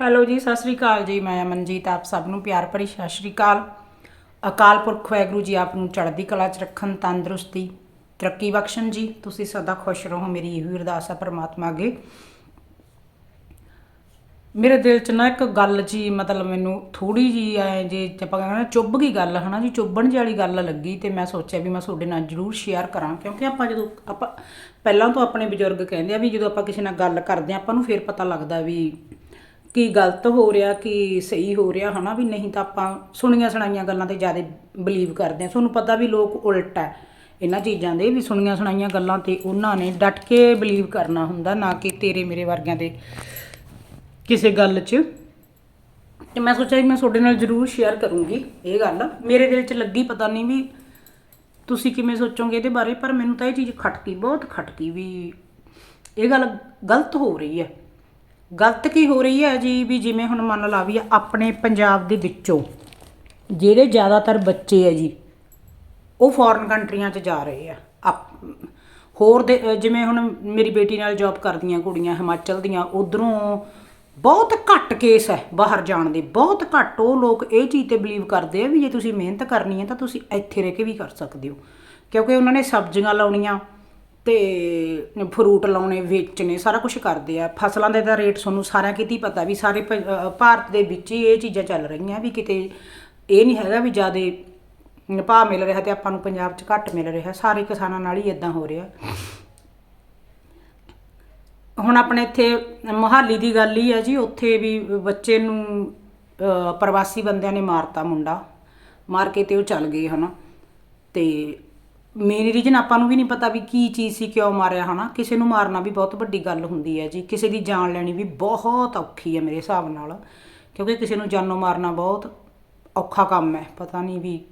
Hello ਜੀ, ਸਤਿ ਸ੍ਰੀ ਅਕਾਲ ਜੀ। ਮੈਂ ਅਮਨਜੀਤ, ਆਪ ਸਭ ਨੂੰ ਪਿਆਰ ਭਰੀ ਸਤਿ ਸ੍ਰੀ ਅਕਾਲ। ਅਕਾਲ ਪੁਰਖ ਵਾਹਿਗੁਰੂ ਜੀ, ਆਪ ਨੂੰ ਚੜ੍ਹਦੀ ਕਲਾ 'ਚ ਰੱਖਣ, ਤੰਦਰੁਸਤੀ, ਤਰੱਕੀ ਬਖਸ਼ਣ ਜੀ। ਤੁਸੀਂ ਸਦਾ ਖੁਸ਼ ਰਹੋ, ਮੇਰੀ ਇਹੋ ਹੀ ਅਰਦਾਸ ਆ ਪਰਮਾਤਮਾ ਅੱਗੇ। ਮੇਰੇ ਦਿਲ 'ਚ ਨਾ ਇੱਕ ਗੱਲ ਜੀ, ਮਤਲਬ ਮੈਨੂੰ ਥੋੜੀ ਜੀ ਐ ਜੇ ਆਪਾਂ ਕਹਿੰਦੇ ਨਾ ਚੁੱਭ ਗਈ ਗੱਲ, ਹਨਾ ਜੀ, ਚੁੱਭਣ ਜਿਹੀ ਵਾਲੀ ਗੱਲ ਲੱਗੀ ਤੇ ਮੈਂ ਸੋਚਿਆ ਵੀ ਮੈਂ ਤੁਹਾਡੇ ਨਾਲ ਜ਼ਰੂਰ ਸ਼ੇਅਰ ਕਰਾਂ। ਕਿਉਂਕਿ ਆਪਾਂ ਜਦੋਂ ਆਪਾਂ ਪਹਿਲਾਂ ਤੋਂ ਆਪਣੇ ਬਜ਼ੁਰਗ ਕਹਿੰਦੇ ਆ ਵੀ ਜਦੋਂ ਆਪਾਂ ਕਿਸੇ ਨਾਲ ਗੱਲ ਕਰਦੇ ਆ, ਆਪਾਂ ਨੂੰ ਫੇਰ ਪਤਾ ਲੱਗਦਾ ਵੀ ਕੀ ਗਲਤ ਹੋ ਰਿਹਾ, ਕੀ ਸਹੀ ਹੋ ਰਿਹਾ, ਹਨਾ? ਵੀ ਨਹੀਂ ਤਾਂ ਆਪਾਂ ਸੁਣੀਆਂ ਸੁਣਾਈਆਂ ਗੱਲਾਂ ਤੇ ਜ਼ਿਆਦਾ ਬਲੀਵ ਕਰਦੇ ਆ ਤੁਹਾਨੂੰ ਪਤਾ ਵੀ ਲੋਕ ਉਲਟ ਹੈ। ਇਹਨਾਂ ਚੀਜ਼ਾਂ ਦੇ ਵੀ ਸੁਣੀਆਂ ਸੁਣਾਈਆਂ ਗੱਲਾਂ ਤੇ ਉਹਨਾਂ ਨੇ ਡਟ ਕੇ ਬਲੀਵ ਕਰਨਾ ਹੁੰਦਾ, ਨਾ ਕਿ ਤੇਰੇ ਮੇਰੇ ਵਰਗਿਆਂ ਦੇ ਕਿਸੇ ਗੱਲ 'ਚ। ਤੇ ਮੈਂ ਸੋਚਿਆ ਮੈਂ ਤੁਹਾਡੇ ਨਾਲ ਜ਼ਰੂਰ ਸ਼ੇਅਰ ਕਰੂੰਗੀ ਇਹ ਗੱਲ। ਮੇਰੇ ਦਿਲ 'ਚ ਲੱਗੀ ਪਤਾ ਨਹੀਂ ਵੀ ਤੁਸੀਂ ਕਿਵੇਂ ਸੋਚੋਗੇ ਇਹਦੇ ਬਾਰੇ, ਪਰ ਮੈਨੂੰ ਤਾਂ ਇਹ ਚੀਜ਼ ਖਟਕੀ, ਬਹੁਤ ਖਟਕੀ ਵੀ ਇਹ ਗੱਲ ਗਲਤ ਹੋ ਰਹੀ ਹੈ। ਗਲਤ ਕੀ ਹੋ ਰਹੀ ਹੈ ਜੀ? ਵੀ ਜਿਵੇਂ ਹੁਣ ਮੰਨ ਲਾ ਵੀ ਆਪਣੇ ਪੰਜਾਬ ਦੇ ਵਿੱਚੋਂ ਜਿਹੜੇ ਜ਼ਿਆਦਾਤਰ ਬੱਚੇ ਹੈ ਜੀ, ਉਹ ਫੋਰਨ ਕੰਟਰੀਆਂ 'ਚ ਜਾ ਰਹੇ ਆ। ਆਪ- ਹੋਰ ਦੇ ਜਿਵੇਂ ਹੁਣ ਮੇਰੀ ਬੇਟੀ ਨਾਲ ਜੌਬ ਕਰਦੀਆਂ ਕੁੜੀਆਂ ਹਿਮਾਚਲ ਦੀਆਂ, ਉਧਰੋਂ ਬਹੁਤ ਘੱਟ ਕੇਸ ਹੈ ਬਾਹਰ ਜਾਣ ਦੇ, ਬਹੁਤ ਘੱਟ। ਉਹ ਲੋਕ ਇਹ ਚੀਜ਼ ਤੇ ਬਲੀਵ ਕਰਦੇ ਆ ਵੀ ਜੇ ਤੁਸੀਂ ਮਿਹਨਤ ਕਰਨੀ ਹੈ ਤਾਂ ਤੁਸੀਂ ਇੱਥੇ ਰਹਿ ਕੇ ਵੀ ਕਰ ਸਕਦੇ ਹੋ। ਕਿਉਂਕਿ ਉਹਨਾਂ ਨੇ ਸਬਜ਼ੀਆਂ ਲਾਉਣੀਆਂ ਤੇ ਫਰੂਟ ਲਾਉਣੇ, ਵੇਚਣੇ, ਸਾਰਾ ਕੁਝ ਕਰਦੇ ਆ। ਫਸਲਾਂ ਦੇ ਤਾਂ ਰੇਟ ਤੁਹਾਨੂੰ ਸਾਰਿਆਂ ਕਿਤੇ ਪਤਾ ਵੀ ਸਾਰੇ ਪ- ਭਾਰਤ ਦੇ ਵਿੱਚ ਹੀ ਇਹ ਚੀਜ਼ਾਂ ਚੱਲ ਰਹੀਆਂ ਵੀ ਕਿਤੇ ਇਹ ਨਹੀਂ ਹੈਗਾ ਵੀ ਜਿਆਦੇ ਭਾਅ ਮਿਲ ਰਿਹਾ ਤੇ ਆਪਾਂ ਨੂੰ ਪੰਜਾਬ 'ਚ ਘੱਟ ਮਿਲ ਰਿਹਾ। ਸਾਰੇ ਕਿਸਾਨਾਂ ਨਾਲ ਹੀ ਇਦਾਂ ਹੋ ਰਿਹਾ। ਹੁਣ ਆਪਣੇ ਇੱਥੇ ਮੋਹਾਲੀ ਦੀ ਗੱਲ ਹੀ ਹੈ ਜੀ, ਉੱਥੇ ਵੀ ਬੱਚੇ ਨੂੰ ਪ੍ਰਵਾਸੀ ਬੰਦਿਆਂ ਨੇ ਮਾਰਤਾ ਮੁੰਡਾ। ਮਾਰ ਕੇ ਤੇ ਉਹ ਚੱਲ ਗਏ ਹਨਾ। ਤੇ ਮੇਨ ਰੀਜਨ ਆਪਾਂ ਨੂੰ ਵੀ ਨਹੀਂ ਪਤਾ ਵੀ ਕੀ ਚੀਜ਼ ਸੀ, ਕਿਉਂ ਮਾਰਿਆ, ਹਨਾ? ਕਿਸੇ ਨੂੰ ਮਾਰਨਾ ਵੀ ਬਹੁਤ ਵੱਡੀ ਗੱਲ ਹੁੰਦੀ ਹੈ ਜੀ। ਕਿਸੇ ਦੀ ਜਾਨ ਲੈਣੀ ਵੀ ਬਹੁਤ ਔਖੀ ਹੈ ਮੇਰੇ ਹਿਸਾਬ ਨਾਲ। ਕਿਉਂਕਿ ਕਿਸੇ ਨੂੰ ਜਾਨੋਂ ਮਾਰਨਾ ਬਹੁਤ ਔਖਾ ਕੰਮ ਹੈ। ਪਤਾ ਨਹੀਂ ਵੀ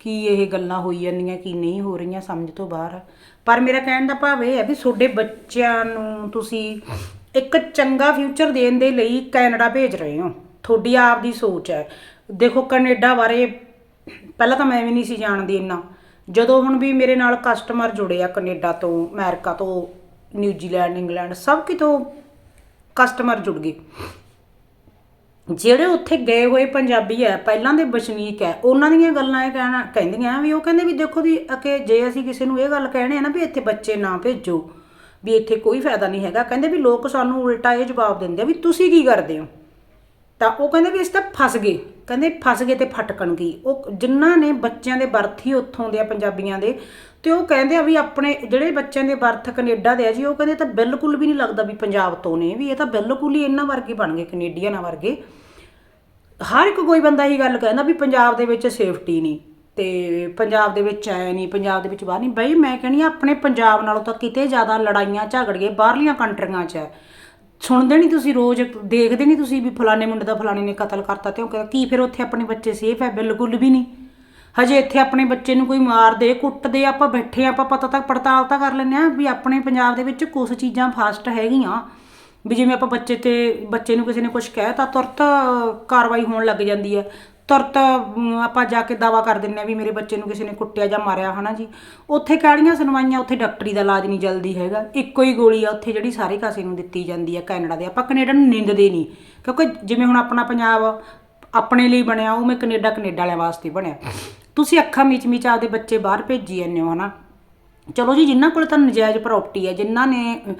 ਕੀ ਇਹ ਗੱਲਾਂ ਹੋਈ ਜਾਂਦੀਆਂ, ਕੀ ਨਹੀਂ ਹੋ ਰਹੀਆਂ ਸਮਝ ਤੋਂ ਬਾਹਰ। ਪਰ ਮੇਰਾ ਕਹਿਣ ਦਾ ਭਾਵ ਇਹ ਹੈ ਵੀ ਤੁਹਾਡੇ ਬੱਚਿਆਂ ਨੂੰ ਤੁਸੀਂ ਇੱਕ ਚੰਗਾ ਫਿਊਚਰ ਦੇਣ ਦੇ ਲਈ ਕੈਨੇਡਾ ਭੇਜ ਰਹੇ ਹੋ। ਤੁਹਾਡੀ ਆਪ ਦੀ ਸੋਚ ਹੈ। ਦੇਖੋ, ਕੈਨੇਡਾ ਬਾਰੇ ਪਹਿਲਾਂ ਤਾਂ ਮੈਂ ਵੀ ਨਹੀਂ ਸੀ ਜਾਣਦੀ ਇੰਨਾ। ਜਦੋਂ ਹੁਣ ਵੀ ਮੇਰੇ ਨਾਲ ਕਸਟਮਰ ਜੁੜੇ ਆ ਕੈਨੇਡਾ ਤੋਂ, ਅਮਰੀਕਾ ਤੋਂ ਨਿਊਜ਼ੀਲੈਂਡ ਇੰਗਲੈਂਡ ਸਭ ਕਿਤੋਂ ਕਸਟਮਰ ਜੁੜ ਗਏ। ਜਿਹੜੇ ਉੱਥੇ ਗਏ ਹੋਏ ਪੰਜਾਬੀ ਹੈ ਪਹਿਲਾਂ ਦੇ ਵਸਨੀਕ ਹੈ ਉਹਨਾਂ ਦੀਆਂ ਗੱਲਾਂ ਇਹ ਕਹਿਣਾ, ਕਹਿੰਦੀਆਂ ਵੀ ਉਹ ਕਹਿੰਦੇ ਵੀ ਦੇਖੋ ਵੀ ਕਿ ਜੇ ਅਸੀਂ ਕਿਸੇ ਨੂੰ ਇਹ ਗੱਲ ਕਹਿਣੇ ਆ ਨਾ ਵੀ ਇੱਥੇ ਬੱਚੇ ਨਾ ਭੇਜੋ, ਵੀ ਇੱਥੇ ਕੋਈ ਫਾਇਦਾ ਨਹੀਂ ਹੈਗਾ, ਕਹਿੰਦੇ ਵੀ ਲੋਕ ਸਾਨੂੰ ਉਲਟਾ ਇਹ ਜਵਾਬ ਦਿੰਦੇ ਆ ਵੀ ਤੁਸੀਂ ਕੀ ਕਰਦੇ ਹੋ? ਤਾਂ ਉਹ ਕਹਿੰਦੇ ਵੀ ਇਸ ਤਾਂ ਫਸ ਗਏ। ਕਹਿੰਦੇ ਫਸ ਗਏ ਤੇ ਫਟਕਣ ਗਈ। ਉਹ ਜਿਨ੍ਹਾਂ ਨੇ ਬੱਚਿਆਂ ਦੇ ਬਰਥ ਹੀ ਉੱਥੋਂ ਦੇ ਆ ਪੰਜਾਬੀਆਂ ਦੇ, ਤੇ ਉਹ ਕਹਿੰਦੇ ਆ ਵੀ ਆਪਣੇ ਜਿਹੜੇ ਬੱਚਿਆਂ ਦੇ ਬਰਥ ਕੈਨੇਡਾ ਦੇ ਆ ਜੀ, ਉਹ ਕਹਿੰਦੇ ਤਾਂ ਬਿਲਕੁਲ ਵੀ ਨਹੀਂ ਲੱਗਦਾ ਵੀ ਪੰਜਾਬ ਤੋਂ ਨੇ ਵੀ, ਇਹ ਤਾਂ ਬਿਲਕੁਲ ਹੀ ਇਹਨਾਂ ਵਰਗੇ ਬਣ ਗਏ, ਕੈਨੇਡੀਅਨਾਂ ਵਰਗੇ। ਹਰ ਇੱਕ ਕੋਈ ਬੰਦਾ ਇਹ ਗੱਲ ਕਹਿੰਦਾ ਵੀ ਪੰਜਾਬ ਦੇ ਵਿੱਚ ਸੇਫਟੀ ਨਹੀਂ, ਤੇ ਪੰਜਾਬ ਦੇ ਵਿੱਚ ਐ ਨਹੀਂ, ਪੰਜਾਬ ਦੇ ਵਿੱਚ ਬਾਹਰ ਨਹੀਂ। ਬਈ ਮੈਂ ਕਹਿੰਦੀ ਹਾਂ ਆਪਣੇ ਪੰਜਾਬ ਨਾਲੋਂ ਤਾਂ ਕਿਤੇ ਜ਼ਿਆਦਾ ਲੜਾਈਆਂ ਝਗੜੀਏ ਬਾਹਰਲੀਆਂ ਕੰਟਰੀਆਂ 'ਚ ਹੈ। ਸੁਣਦੇ ਨਹੀਂ ਤੁਸੀਂ ਰੋਜ਼, ਦੇਖਦੇ ਨਹੀਂ ਤੁਸੀਂ ਵੀ ਫਲਾਣੇ ਮੁੰਡੇ ਦਾ ਫਲਾਣੇ ਨੇ ਕਤਲ ਕਰਤਾ ਤੇ ਉਹ ਕਹਿੰਦਾ, ਕੀ ਫਿਰ ਉੱਥੇ ਆਪਣੇ ਬੱਚੇ ਸੇਫ ਹੈ? ਬਿਲਕੁਲ ਵੀ ਨਹੀਂ ਹਜੇ ਇੱਥੇ ਆਪਣੇ ਬੱਚੇ ਨੂੰ ਕੋਈ ਮਾਰਦੇ, ਕੁੱਟਦੇ, ਆਪਾਂ ਬੈਠੇ ਆਪਾਂ ਪਤਾ ਤੱਕ ਪੜਤਾਲ ਤਾਂ ਕਰ ਲੈਂਦੇ ਆ ਵੀ ਆਪਣੇ ਪੰਜਾਬ ਦੇ ਵਿੱਚ ਕੁਝ ਚੀਜ਼ਾਂ ਫਾਸਟ ਹੈਗੀਆਂ। ਵੀ ਜਿਵੇਂ ਆਪਾਂ ਬੱਚੇ ਤੇ, ਬੱਚੇ ਨੂੰ ਕਿਸੇ ਨੇ ਕੁਝ ਕਹਿ ਤਾਂ ਤੁਰਤ ਕਾਰਵਾਈ ਹੋਣ ਲੱਗ ਜਾਂਦੀ ਹੈ। ਤੁਰਤ ਅਮ, ਆਪਾਂ ਜਾ ਕੇ ਦਾਵਾ ਕਰ ਦਿੰਨੇ ਆ ਵੀ ਮੇਰੇ ਬੱਚੇ ਨੂੰ ਕਿਸੇ ਨੇ ਕੁੱਟਿਆ ਜਾਂ ਮਾਰਿਆ ਹਨਾ ਜੀ? ਉੱਥੇ ਕਿਹੜੀਆਂ ਸੁਣਵਾਈਆਂ? ਉੱਥੇ ਡਾਕਟਰੀ ਦਾ ਇਲਾਜ ਨਹੀਂ ਜਲਦੀ ਹੈਗਾ। ਇੱਕੋ ਹੀ ਗੋਲੀ ਆ ਉੱਥੇ ਜਿਹੜੀ ਸਾਰੇ ਕਾਸੇ ਨੂੰ ਦਿੱਤੀ ਜਾਂਦੀ ਹੈ ਕੈਨੇਡਾ ਦੇ। ਆਪਾਂ ਕੈਨੇਡਾ ਨੂੰ ਨਿੰਦਦੇ ਨਹੀਂ ਕਿਉਂਕਿ ਜਿਵੇਂ ਹੁਣ ਆਪਣਾ ਪੰਜਾਬ ਆਪਣੇ ਲਈ ਬਣਿਆ ਉਹ ਮੈਂ ਕੈਨੇਡਾ ਕੈਨੇਡਾ ਵਾਲਿਆਂ ਵਾਸਤੇ ਬਣਿਆ। ਤੁਸੀਂ ਅੱਖਾਂ ਮੀਚ ਮੀਚ ਆਪਦੇ ਬੱਚੇ ਬਾਹਰ ਭੇਜੀ ਜਾਂਦੇ ਹੋ ਹਨਾ? ਚਲੋ ਜੀ ਜਿਨ੍ਹਾਂ ਕੋਲ ਤਾਂ ਨਜਾਇਜ਼ ਪ੍ਰਾਪਰਟੀ ਹੈ ਜਿਨ੍ਹਾਂ ਨੇ ਅਹ,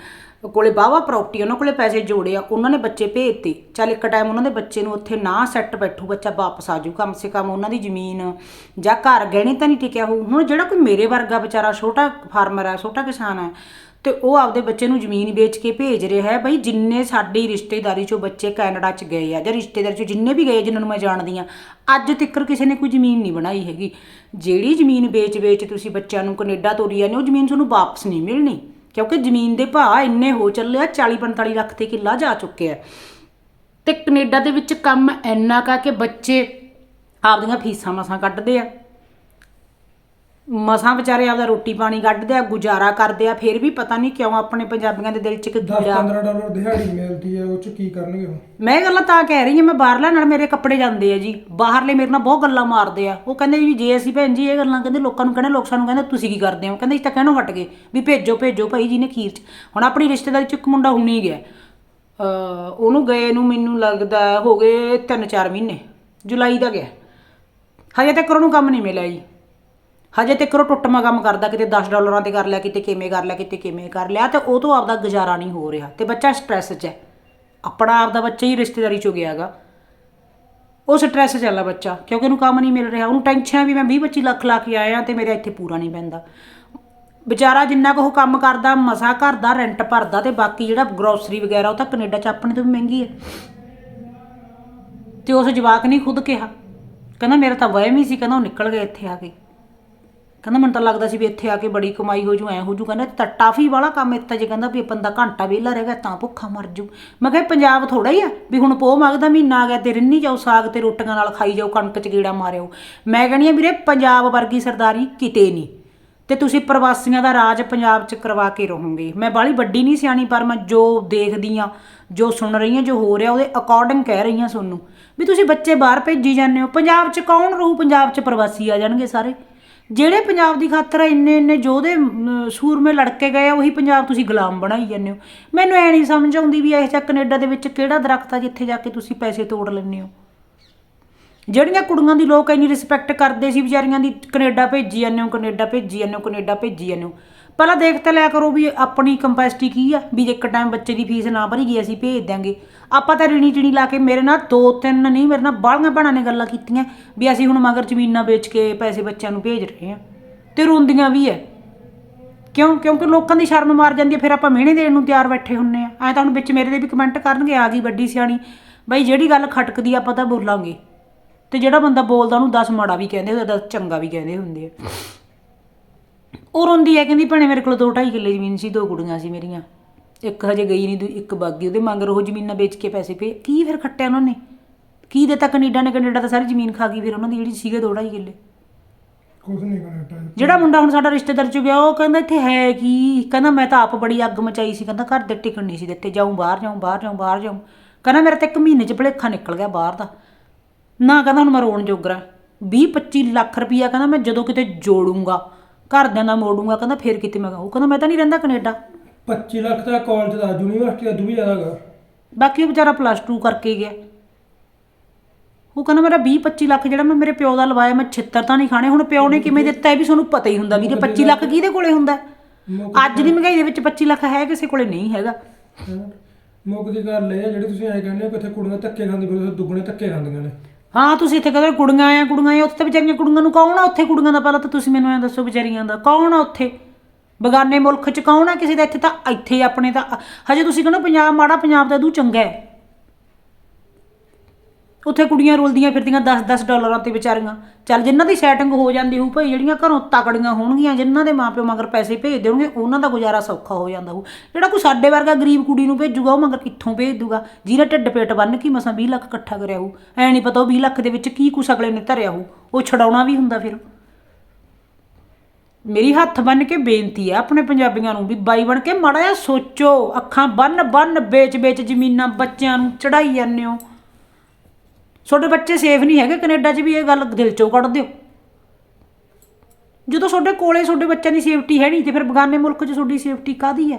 ਕੋਲੇ ਬਾਵਾ ਪ੍ਰਾਪਰਟੀ ਉਹਨਾਂ ਕੋਲੇ ਪੈਸੇ ਜੋੜੇ ਆ, ਉਹਨਾਂ ਨੇ ਬੱਚੇ ਭੇਜਤੇ। ਚੱਲ ਇੱਕ ਟਾਈਮ ਉਹਨਾਂ ਦੇ ਬੱਚੇ ਨੂੰ ਉੱਥੇ ਨਾ ਸੈੱਟ ਬੈਠੂ, ਬੱਚਾ ਵਾਪਸ ਆ ਜਾਊ, ਕਮ ਸੇ ਕਮ ਉਹਨਾਂ ਦੀ ਜ਼ਮੀਨ ਜਾਂ ਘਰ ਗਹਿਣੇ ਤਾਂ ਨਹੀਂ ਟਿਕਿਆ ਹੋਊ। ਹੁਣ ਜਿਹੜਾ ਕੋਈ ਮੇਰੇ ਵਰਗਾ ਵਿਚਾਰਾ ਛੋਟਾ ਫਾਰਮਰ ਹੈ ਛੋਟਾ ਕਿਸਾਨ ਹੈ ਤੇ ਉਹ ਆਪਦੇ ਬੱਚੇ ਨੂੰ ਜ਼ਮੀਨ ਵੇਚ ਕੇ ਭੇਜ ਰਿਹਾ ਹੈ, ਬਈ ਜਿੰਨੇ ਸਾਡੀ ਰਿਸ਼ਤੇਦਾਰੀ ਚੋਂ ਬੱਚੇ ਕੈਨੇਡਾ ਚ ਗਏ ਆ, ਜਾਂ ਰਿਸ਼ਤੇਦਾਰੀ ਚੋਂ ਜਿੰਨੇ ਵੀ ਗਏ ਜਿਨ੍ਹਾਂ ਨੂੰ ਮੈਂ ਜਾਣਦੀ ਆ, ਅੱਜ ਤੱਕ ਕਿਸੇ ਨੇ ਕੋਈ ਜ਼ਮੀਨ ਨਹੀਂ ਬਣਾਈ ਹੈਗੀ। ਜਿਹੜੀ ਜ਼ਮੀਨ ਵੇਚ-ਵੇਚ ਤੁਸੀਂ ਬੱਚਿਆਂ ਨੂੰ ਕੈਨੇਡਾ ਤੋਰੀ ਜਾਂਦੇ ਉਹ ਜ਼ਮੀਨ ਤੁਹਾਨੂੰ ਵਾਪਸ ਨਹੀਂ ਮਿਲਣੀ। ਕਿਉਂਕਿ ਜ਼ਮੀਨ ਦੇ ਭਾਅ ਇੰਨੇ ਹੋ ਚੱਲੇ ਆ 40-45 ਲੱਖ ਤੇ ਕਿੱਲਾ ਜਾ ਚੁੱਕਿਆ ਹੈ। ਤੇ ਕੈਨੇਡਾ ਦੇ ਵਿੱਚ ਕੰਮ ਇੰਨਾ ਕਾ ਕਿ ਬੱਚੇ ਆਪਦੀਆਂ ਫੀਸਾਂ ਮਸਾਂ ਕੱਢਦੇ ਆ ਮਸਾਂ ਵਿਚਾਰੇ ਆਪਦਾ ਰੋਟੀ ਪਾਣੀ ਕੱਢਦੇ ਆ ਗੁਜ਼ਾਰਾ ਕਰਦੇ ਆ ਫਿਰ ਵੀ ਪਤਾ ਨਹੀਂ ਕਿਉਂ ਆਪਣੇ ਪੰਜਾਬੀਆਂ ਦੇ ਦਿਲ 'ਚ ਇੱਕ 10 ਕੀੜਾ 15 ਡਾਲਰ ਦਿਹਾੜੀ ਮਿਲਦੀ ਹੈ ਉਹ ਚ ਕੀ ਕਰਨਗੇ ਉਹ ਮੈਂ ਇਹ ਗੱਲਾਂ ਤਾਂ ਕਹਿ ਰਹੀ ਹਾਂ ਮੈਂ ਬਾਹਰਲੇ ਨਾਲ ਮੇਰੇ ਕੱਪੜੇ ਜਾਂਦੇ ਆ ਜੀ ਬਾਹਰਲੇ ਮੇਰੇ ਨਾਲ ਬਹੁਤ ਗੱਲਾਂ ਮਾਰਦੇ ਆ ਉਹ ਕਹਿੰਦੇ ਵੀ ਜੇ ਅਸੀਂ ਭੈਣ ਜੀ ਇਹ ਗੱਲਾਂ ਕਹਿੰਦੇ ਲੋਕਾਂ ਨੂੰ ਕਹਿੰਦੇ ਲੋਕ ਸਾਨੂੰ ਕਹਿੰਦੇ ਤੁਸੀਂ ਕੀ ਕਰਦੇ ਹੋ? ਕਹਿੰਦੇ ਅਸੀਂ ਤਾਂ ਕਹਿਣੋਂ ਹਟ ਗਏ ਵੀ ਭੇਜੋ ਭੇਜੋ ਭਾਈ ਜੀ ਨੇ ਖੀਰ ਚ। ਹੁਣ ਆਪਣੀ ਰਿਸ਼ਤੇਦਾਰੀ ਚ ਇੱਕ ਮੁੰਡਾ ਹੁਣੀ ਗਿਆ। ਅ ਉਹਨੂੰ ਗਏ ਨੂੰ ਮੈਨੂੰ ਲੱਗਦਾ ਹੋ ਗਏ 3-4 ਮਹੀਨੇ ਜੁਲਾਈ ਦਾ ਗਿਆ। ਹਜੇ ਤੱਕ ਉਹਨੂੰ ਕੰਮ ਨਹੀਂ ਮਿਲਿਆ ਜੀ। ਹਜੇ ਤੱਕ ਉਹ ਟੁੱਟਮਾ ਕੰਮ ਕਰਦਾ, ਕਿਤੇ 10 ਡਾਲਰਾਂ ਤੇ ਕਰ ਲਿਆ, ਕਿਤੇ ਕਿਵੇਂ ਕਰ ਲਿਆ, ਕਿਤੇ ਕਿਵੇਂ ਕਰ ਲਿਆ ਤੇ ਉਹ ਤੋਂ ਆਪਦਾ ਗੁਜ਼ਾਰਾ ਨਹੀਂ ਹੋ ਰਿਹਾ ਤੇ ਬੱਚਾ ਸਟ੍ਰੈਸ 'ਚ ਹੈ। ਆਪਣਾ ਆਪਦਾ ਬੱਚਾ ਹੀ ਰਿਸ਼ਤੇਦਾਰੀ 'ਚੋਂ ਗਿਆਗਾ ਉਹ ਸਟ੍ਰੈਸ 'ਚ ਚੱਲਾ ਬੱਚਾ, ਕਿਉਂਕਿ ਉਹਨੂੰ ਕੰਮ ਨਹੀਂ ਮਿਲ ਰਿਹਾ, ਉਹਨੂੰ ਟੈਨਸ਼ਨ ਵੀ ਮੈਂ 20 25 ਲੱਖ ਲਾ ਕੇ ਆਇਆ ਤੇ ਮੇਰਾ ਇੱਥੇ ਪੂਰਾ ਨਹੀਂ ਪੈਂਦਾ। ਵਿਚਾਰਾ ਜਿੰਨਾ ਕੁ ਉਹ ਕੰਮ ਕਰਦਾ, ਮਸਾ ਘਰ ਦਾ ਰੈਂਟ ਭਰਦਾ ਤੇ ਬਾਕੀ ਜਿਹੜਾ ਗਰੋਸਰੀ ਵਗੈਰਾ ਉਹ ਤਾਂ ਕੈਨੇਡਾ 'ਚ ਆਪਣੇ ਤੋਂ ਵੀ ਮਹਿੰਗੀ ਹੈ। ਤੇ ਉਸ ਜਵਾਕ ਨੇ ਖੁਦ ਕਿਹਾ, ਕਹਿੰਦਾ ਮੇਰਾ ਤਾਂ ਵਹਿਮ ਹੀ ਸੀ, ਕਹਿੰਦਾ ਉਹ ਨਿਕਲ ਗਿਆ ਇੱਥੇ ਆ ਕੇ। ਕਹਿੰਦਾ ਮੈਨੂੰ ਤਾਂ ਲੱਗਦਾ ਸੀ ਵੀ ਇੱਥੇ ਆ ਕੇ ਬੜੀ ਕਮਾਈ ਹੋ ਜੂ, ਐ ਹੋ ਜੂ। ਕਹਿੰਦਾ ਤਾਂ ਟਾਫੀ ਵਾਲਾ ਕੰਮ ਇੱਥੇ ਜੇ ਕਹਿੰਦਾ ਵੀ ਬੰਦਾ ਘੰਟਾ ਵਿਹਲਾ ਰਹਿ ਗਿਆ ਤਾਂ ਭੁੱਖਾ ਮਰ ਜੂ। ਮੈਂ ਕਿਹਾ ਪੰਜਾਬ ਥੋੜਾ ਹੀ ਆ, ਵੀ ਹੁਣ ਪੋਹ ਮੰਗਦਾ, ਮਹੀਨਾ ਆ ਗਿਆ ਤੇ ਰਿੰਨੀ ਜਾਓ, ਸਾਗ ਤੇ ਰੋਟੀਆਂ ਨਾਲ ਖਾਈ ਜਾਓ, ਕਣਕ ਚ ਗੀੜਾ ਮਾਰਿਓ। ਮੈਂ ਕਹਿੰਦੀ ਆ, ਵੀਰੇ, ਪੰਜਾਬ ਵਰਗੀ ਸਰਦਾਰੀ ਕਿਤੇ ਨਹੀਂ ਤੇ ਤੁਸੀਂ ਪ੍ਰਵਾਸੀਆਂ ਦਾ ਰਾਜ ਪੰਜਾਬ 'ਚ ਕਰਵਾ ਕੇ ਰਹੋਗੇ। ਮੈਂ ਬਾਹਲੀ ਵੱਡੀ ਨਹੀਂ ਸਿਆਣੀ, ਪਰ ਮੈਂ ਜੋ ਦੇਖਦੀ ਆ, ਜੋ ਸੁਣ ਰਹੀ ਆ, ਜੋ ਹੋ ਰਿਹਾ, ਉਹਦੇ ਅਕੋਰਡਿੰਗ ਕਹਿ ਰਹੀ ਆ ਤੁਹਾਨੂੰ। ਵੀ ਤੁਸੀਂ ਬੱਚੇ ਬਾਹਰ ਭੇਜੀ ਜਾਂਦੇ ਹੋ, ਪੰਜਾਬ 'ਚ ਕੌਣ ਰਹੂ? ਪੰਜਾਬ 'ਚ ਪ੍ਰਵਾਸੀ ਆ ਜਾਣਗੇ ਸਾਰੇ। ਜਿਹੜੇ ਪੰਜਾਬ ਦੀ ਖਾਤਰ ਇੰਨੇ ਇੰਨੇ ਯੋਧੇ ਅਮ, ਸੂਰਮੇ ਲੜਕੇ ਗਏ ਆ ਉਹੀ ਪੰਜਾਬ ਤੁਸੀਂ ਗੁਲਾਮ ਬਣਾਈ ਜਾਂਦੇ ਹੋ। ਮੈਨੂੰ ਐ ਨਹੀਂ ਸਮਝ ਆਉਂਦੀ ਵੀ ਇਹ ਜਿਹਾ ਕੈਨੇਡਾ ਦੇ ਵਿੱਚ ਕਿਹੜਾ ਦਰਖਤ ਆ ਜਿੱਥੇ ਜਾ ਕੇ ਤੁਸੀਂ ਪੈਸੇ ਤੋੜ ਲੈਂਦੇ ਹੋ? ਜਿਹੜੀਆਂ ਕੁੜੀਆਂ ਦੀ ਲੋਕ ਇੰਨੀ ਰਿਸਪੈਕਟ ਕਰਦੇ ਸੀ ਵਿਚਾਰੀਆਂ ਦੀ ਕੈਨੇਡਾ ਭੇਜੀ ਜਾਂਦੇ ਹੋ ਕੈਨੇਡਾ ਭੇਜੀ ਜਾਂਦੇ ਹੋ ਕੈਨੇਡਾ ਭੇਜੀ ਜਾਂਦੇ ਹੋ। ਪਹਿਲਾਂ ਦੇਖ ਤਾਂ ਲਿਆ ਕਰੋ ਵੀ ਆਪਣੀ ਕੰਪੈਸਿਟੀ ਕੀ ਆ, ਵੀ ਜੇ ਇੱਕ ਟਾਈਮ ਬੱਚੇ ਦੀ ਫੀਸ ਨਾ ਭਰੀ ਗਈ, ਅਸੀਂ ਭੇਜ ਦਿਆਂਗੇ। ਆਪਾਂ ਤਾਂ ਰਿਣੀ ਟਿਣੀ ਲਾ ਕੇ ਮੇਰੇ ਨਾਲ ਦੋ ਤਿੰਨ ਨਹੀਂ ਮੇਰੇ ਨਾਲ ਬਾਹਲੀਆਂ ਭੈਣਾਂ ਨੇ ਗੱਲਾਂ ਕੀਤੀਆਂ ਵੀ ਅਸੀਂ ਹੁਣ ਮਗਰ ਜ਼ਮੀਨਾਂ ਵੇਚ ਕੇ ਪੈਸੇ ਬੱਚਿਆਂ ਨੂੰ ਭੇਜ ਰਹੇ ਹਾਂ ਤੇ ਰੋਂਦੀਆਂ ਵੀ ਐ ਕਿਉਂ? ਕਿਉਂਕਿ ਲੋਕਾਂ ਦੀ ਸ਼ਰਮ ਮਾਰ ਜਾਂਦੀ ਹੈ ਫਿਰ ਆਪਾਂ ਮਿਹਣੇ ਦੇਣ ਨੂੰ ਤਿਆਰ ਬੈਠੇ ਹੁੰਨੇ ਆ। ਐ ਤਾਂ ਹੁਣ ਵਿੱਚ ਮੇਰੇ ਦੇ ਵੀ ਕਮੈਂਟ ਕਰਨਗੇ, ਆ ਗਈ ਵੱਡੀ ਸਿਆਣੀ। ਬਈ ਜਿਹੜੀ ਗੱਲ ਖਟਕਦੀ ਆਪਾਂ ਤਾਂ ਬੋਲਾਂਗੇ। ਤੇ ਜਿਹੜਾ ਬੰਦਾ ਬੋਲਦਾ ਉਹਨੂੰ 10 ਮਾੜਾ ਵੀ ਕਹਿੰਦੇ ਹੁੰਦੇ 10 ਚੰਗਾ ਵੀ ਕਹਿੰਦੇ ਹੁੰਦੇ ਆ। ਉਹ ਰੋਂਦੀ ਹੈ ਕਹਿੰਦੀ ਭੈਣੇ ਮੇਰੇ ਕੋਲ ਦੋ ਢਾਈ ਕਿੱਲੇ ਜ਼ਮੀਨ ਸੀ ਦੋ ਕੁੜੀਆਂ ਸੀ ਮੇਰੀਆਂ। ਇੱਕ ਹਜੇ ਗਈ ਨਹੀਂ ਦੂ ਇੱਕ ਬਾਗੀ ਉਹਦੇ ਮੰਗਰ ਉਹ ਜ਼ਮੀਨਾਂ ਵੇਚ ਕੇ ਪੈਸੇ ਪੇ ਕੀ ਫਿਰ ਖੱਟਿਆ ਉਹਨਾਂ ਨੇ? ਕੀ ਦਿੱਤਾ ਕੈਨੇਡਾ ਨੇ ਕੈਨੇਡਾ ਤਾਂ ਸਾਰੀ ਜ਼ਮੀਨ ਖਾ ਗਈ ਫਿਰ ਉਹਨਾਂ ਦੀ ਜਿਹੜੀ ਸੀਗੇ ਦੋ ਢਾਈ ਕਿੱਲੇ। ਕੁਝ ਨਹੀਂ ਕਰਨਾ ਜਿਹੜਾ ਮੁੰਡਾ ਹੁਣ ਸਾਡਾ ਰਿਸ਼ਤੇਦਾਰ ਚ ਗਿਆ ਉਹ ਕਹਿੰਦਾ ਇੱਥੇ ਹੈ ਕੀ? ਕਹਿੰਦਾ ਮੈਂ ਤਾਂ ਆਪ ਬੜੀ ਅੱਗ ਮਚਾਈ ਸੀ ਕਹਿੰਦਾ ਘਰ ਦੇ ਟਿਕਣ ਨਹੀਂ ਸੀ ਦਿੱਤੇ ਜਾਉਂ ਬਾਹਰ ਜਾਉਂ ਬਾਹਰ ਜਾਉਂ ਬਾਹਰ ਜਾਉਂ ਕਹਿੰਦਾ ਮੇਰੇ ਤਾਂ ਇੱਕ ਮਹੀਨੇ ਚ ਭਲੇਖਾ ਨਿਕਲ ਗਿਆ ਬਾਹਰ ਦਾ। ਨਾ ਕਹਿੰਦਾ ਹੁਣ ਮੈਂ ਰੋਣ ਜੋਗਰਾ। 20 25 ਲੱਖ ਰੁਪਈਆ ਕਹਿੰਦਾ ਮੈਂ ਜਦੋਂ ਕਿਤੇ ਜੋੜੂੰਗਾ। ਘਰਦਿਆਂ ਦਾ ਮੋੜੂੰਗਾ ਕਹਿੰਦਾ ਫਿਰ ਕਿਤੇ ਮੈਂ ਉਹ ਕਹਿੰਦਾ ਮੈਂ ਤਾਂ ਨਹੀਂ ਰਹਿੰਦਾ ਕੈਨੇਡਾ। 25 ਲੱਖ ਦਾ ਕਾਲਜ ਦਾ ਯੂਨੀਵਰਸਿਟੀ ਦਾ ਦੂ ਵੀ ਜ਼ਿਆਦਾ ਗਾ ਬਾਕੀ ਉਹ ਵਿਚਾਰਾ ਪਲੱਸ 2 ਕਰਕੇ ਗਿਆ। ਉਹ ਕਹਿੰਦਾ ਮੇਰਾ 20 25 ਲੱਖ ਜਿਹੜਾ ਮੈਂ ਮੇਰੇ ਪਿਓ ਦਾ ਲਵਾਇਆ ਮੈਂ ਛਿੱਤਰ ਤਾਂ ਨਹੀਂ ਖਾਣੇ ਹੁਣ ਪਿਓ ਨੇ ਕਿਵੇਂ ਦਿੱਤਾ ਇਹ ਵੀ ਤੁਹਾਨੂੰ ਪਤਾ ਹੀ ਹੁੰਦਾ ਵੀ ਇਹ 25 ਲੱਖ ਕਿਹਦੇ ਕੋਲੇ ਹੁੰਦਾ? ਅੱਜ ਦੀ ਮਹਿੰਗਾਈ ਦੇ ਵਿੱਚ 25 ਲੱਖ ਹੈ ਕਿਸੇ ਕੋਲੇ ਨਹੀਂ ਹੈਗਾ। ਮੁੱਕ ਦੀ ਗੱਲ ਇਹ ਆ ਜਿਹੜੀ ਤੁਸੀਂ ਐ ਕਹਿੰਦੇ ਹੋ ਕਿ ਇੱਥੇ ਕੁੜੀਆਂ ਧੱਕੇ ਖਾਂਦੀਆਂ ਫਿਰ ਦੁੱਗਣੇ ਧੱਕੇ ਖਾਂਦੀਆਂ ਨੇ। ਹਾਂ, ਤੁਸੀਂ ਇੱਥੇ ਕਹਿੰਦੇ ਕੁੜੀਆਂ ਆ ਕੁੜੀਆਂ ਆ ਉੱਥੇ ਤਾਂ ਵਿਚਾਰੀਆਂ ਕੁੜੀਆਂ ਨੂੰ ਕੌਣ ਆ ਉੱਥੇ ਕੁੜੀਆਂ ਦਾ? ਪਹਿਲਾਂ ਤਾਂ ਤੁਸੀਂ ਮੈਨੂੰ ਐਂ ਦੱਸੋ ਵਿਚਾਰੀਆਂ ਦਾ। ਕੌਣ ਆ ਉੱਥੇ? ਬਗਾਨੇ ਮੁਲਕ 'ਚ ਕੌਣ ਆ ਕਿਸੇ ਦਾ? ਇੱਥੇ ਤਾਂ, ਇੱਥੇ ਆਪਣੇ ਤਾਂ ਹਜੇ ਤੁਸੀਂ ਕਹਿੰਦੇ ਪੰਜਾਬ, ਮਾੜਾ ਪੰਜਾਬ ਦਾ ਦੂ ਚੰਗਾ ਹੈ। ਉੱਥੇ ਕੁੜੀਆਂ ਰੁਲਦੀਆਂ ਫਿਰਦੀਆਂ 10-10 ਡਾਲਰਾਂ ਤੇ ਵਿਚਾਰੀਆਂ। ਚੱਲ ਜਿਨ੍ਹਾਂ ਦੀ ਸੈਟਿੰਗ ਹੋ ਜਾਂਦੀ ਹੋਊ ਭਾਈ, ਜਿਹੜੀਆਂ ਘਰੋਂ ਤਕੜੀਆਂ ਹੋਣਗੀਆਂ, ਜਿਨ੍ਹਾਂ ਦੇ ਮਾਪਿਓ ਮਗਰ ਪੈਸੇ ਭੇਜ ਦੇਣਗੇ, ਉਹਨਾਂ ਦਾ ਗੁਜ਼ਾਰਾ ਸੌਖਾ ਹੋ ਜਾਂਦਾ ਹੋਊ। ਜਿਹੜਾ ਕੋਈ ਸਾਡੇ ਵਰਗਾ ਗਰੀਬ ਕੁੜੀ ਨੂੰ ਭੇਜੂਗਾ, ਉਹ ਮਗਰ ਕਿੱਥੋਂ ਭੇਜ ਦੂਗਾ? ਜਿਹਨੇ ਢਿੱਡ ਪੇਟ ਬੰਨ ਕੇ ਮਸਾਂ 20 ਲੱਖ ਇਕੱਠਾ ਕਰਿਆ ਹੋਊ। ਐ ਨਹੀਂ ਪਤਾ ਉਹ 20 ਲੱਖ ਦੇ ਵਿੱਚ ਕੀ ਕੁਛ ਅਗਲੇ ਨੇ ਧਰਿਆ ਹੋਊ। ਉਹ ਛਡਾਉਣਾ ਵੀ ਹੁੰਦਾ ਫਿਰ। ਮੇਰੀ ਹੱਥ ਬੰਨ ਕੇ ਬੇਨਤੀ ਹੈ ਆਪਣੇ ਪੰਜਾਬੀਆਂ ਨੂੰ ਵੀ ਬਾਈ ਬਣ ਕੇ ਮਾੜਾ ਜਿਹਾ ਸੋਚੋ। ਅੱਖਾਂ ਬੰਨ ਬੰਨ ਵੇਚ ਵੇਚ ਜ਼ਮੀਨਾਂ ਬੱਚਿਆਂ ਨੂੰ ਚੜਾਈ ਜਾਂਦੇ ਹੋ। ਤੁਹਾਡੇ ਬੱਚੇ ਸੇਫ ਨਹੀਂ ਹੈਗੇ, ਕੈਨੇਡਾ 'ਚ ਵੀ ਇਹ ਗੱਲ ਦਿਲ 'ਚੋਂ ਕੱਢ ਦਿਓ। ਜਦੋਂ ਤੁਹਾਡੇ ਕੋਲੇ ਤੁਹਾਡੇ ਬੱਚਿਆਂ ਦੀ ਸੇਫਟੀ ਹੈ ਨਹੀਂ, ਤੇ ਫਿਰ ਬਗਾਨੇ ਮੁਲਕ 'ਚ ਤੁਹਾਡੀ ਸੇਫਟੀ ਕਾਦੀ ਹੈ?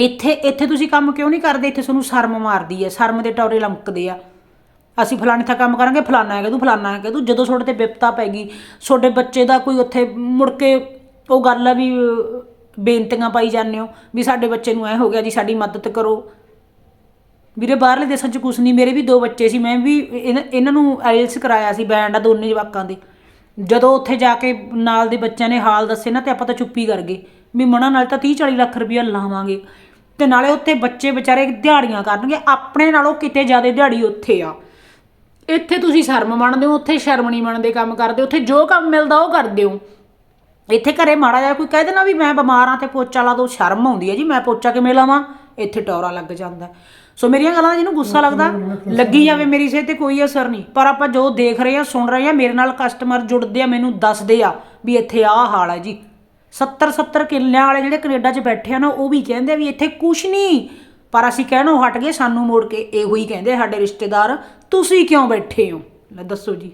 ਇੱਥੇ ਇੱਥੇ ਤੁਸੀਂ ਕੰਮ ਕਿਉਂ ਨਹੀਂ ਕਰਦੇ? ਇੱਥੇ ਤੁਹਾਨੂੰ ਸ਼ਰਮ ਮਾਰਦੀ ਹੈ, ਸ਼ਰਮ ਦੇ ਟੌਰੇ ਲਮਕਦੇ ਆ। ਅਸੀਂ ਫਲਾਣੇ ਥਾਂ ਕੰਮ ਕਰਾਂਗੇ, ਫਲਾਣਾ ਹੈਗਾ ਤੂੰ, ਫਲਾਣਾ ਹੈਗਾ ਤੂੰ। ਜਦੋਂ ਤੁਹਾਡੇ ਤੇ ਵਿਪਤਾ ਪੈ ਗਈ, ਤੁਹਾਡੇ ਬੱਚੇ ਦਾ ਕੋਈ ਉੱਥੇ ਮੁੜ ਕੇ ਉਹ ਗੱਲ ਆ ਵੀ ਬੇਨਤੀਆਂ ਪਾਈ ਜਾਂਦੇ ਹੋ ਵੀ ਸਾਡੇ ਬੱਚੇ ਨੂੰ ਐ ਹੋ ਗਿਆ ਜੀ, ਸਾਡੀ ਮਦਦ ਕਰੋ। ਵੀਰੇ ਬਾਹਰਲੇ ਦੇਸ਼ਾਂ 'ਚ ਕੁਛ ਨਹੀਂ, ਮੇਰੇ ਵੀ ਦੋ ਬੱਚੇ ਸੀ, ਮੈਂ ਵੀ ਇਹਨਾਂ ਇਹਨਾਂ ਨੂੰ ਆਇਲਸ ਕਰਾਇਆ ਸੀ ਬੈਂਡ ਆ ਦੋਨੇ ਜਵਾਕਾਂ ਦੇ। ਜਦੋਂ ਉੱਥੇ ਜਾ ਕੇ ਨਾਲ ਦੇ ਬੱਚਿਆਂ ਨੇ ਹਾਲ ਦੱਸੇ ਨਾ ਤੇ ਆਪਾਂ ਤਾਂ ਚੁੱਪੀ ਕਰ ਗਏ। ਵੀ ਮਣਾ ਨਾਲ ਤਾਂ 30 40 ਲੱਖ ਰੁਪਇਆ ਲਾਵਾਂਗੇ। ਤੇ ਨਾਲੇ ਉੱਥੇ ਬੱਚੇ ਵਿਚਾਰੇ ਦਿਹਾੜੀਆਂ ਕਰਨਗੇ, ਆਪਣੇ ਨਾਲੋਂ ਕਿਤੇ ਜ਼ਿਆਦਾ ਦਿਹਾੜੀ ਉੱਥੇ ਆ। ਇੱਥੇ ਤੁਸੀਂ ਸ਼ਰਮ ਮੰਨਦੇ ਹੋ, ਉੱਥੇ ਸ਼ਰਮ ਨਹੀਂ ਮੰਨਦੇ ਕੰਮ ਕਰਦੇ, ਉੱਥੇ ਜੋ ਕੰਮ ਮਿਲਦਾ ਉਹ ਕਰਦੇ ਹੋ। ਇੱਥੇ ਘਰੇ ਮਾੜਾ ਜਿਹਾ ਕੋਈ ਕਹਿ ਦੇਣਾ ਵੀ ਮੈਂ ਬਿਮਾਰ ਆ ਤੇ ਪੋਚਾ ਲਾ ਦੋ, ਸ਼ਰਮ ਆਉਂਦੀ ਹੈ ਜੀ, ਮੈਂ ਪੋਚਾ ਕਿਵੇਂ ਲਾਵਾਂ? ਇੱਥੇ ਟੌਰਾ ਲੱਗ ਜਾਂਦਾ। ਸੋ ਮੇਰੀਆਂ ਗੱਲਾਂ ਦਾ ਜਿਹਨੂੰ ਗੁੱਸਾ ਲੱਗਦਾ, ਲੱਗੀ ਜਾਵੇ ਮੇਰੀ ਸਿਹਤ ਤੇ ਕੋਈ ਅਸਰ ਨਹੀਂ। ਪਰ ਆਪਾਂ ਜੋ ਦੇਖ ਰਹੇ ਆ ਸੁਣ ਰਹੇ ਆ ਮੇਰੇ ਨਾਲ ਕਸਟਮਰ ਜੁੜਦੇ ਆ, ਮੈਨੂੰ ਦੱਸਦੇ ਆ ਵੀ ਇੱਥੇ ਆਹ ਹਾਲ ਹੈ ਜੀ। 70 70 ਕਿੱਲਿਆਂ ਵਾਲੇ ਜਿਹੜੇ ਕੈਨੇਡਾ 'ਚ ਬੈਠੇ ਆ ਨਾ, ਉਹ ਵੀ ਕਹਿੰਦੇ ਆ ਵੀ ਇੱਥੇ ਕੁਛ ਨਹੀਂ। ਪਰ ਅਸੀਂ ਕਹਿਣੋਂ ਹਟ ਗਏ, ਸਾਨੂੰ ਮੋੜ ਕੇ ਇਹੋ ਹੀ ਕਹਿੰਦੇ ਸਾਡੇ ਰਿਸ਼ਤੇਦਾਰ, ਤੁਸੀਂ ਕਿਉਂ ਬੈਠੇ ਹੋ? ਲੈ ਦੱਸੋ ਜੀ।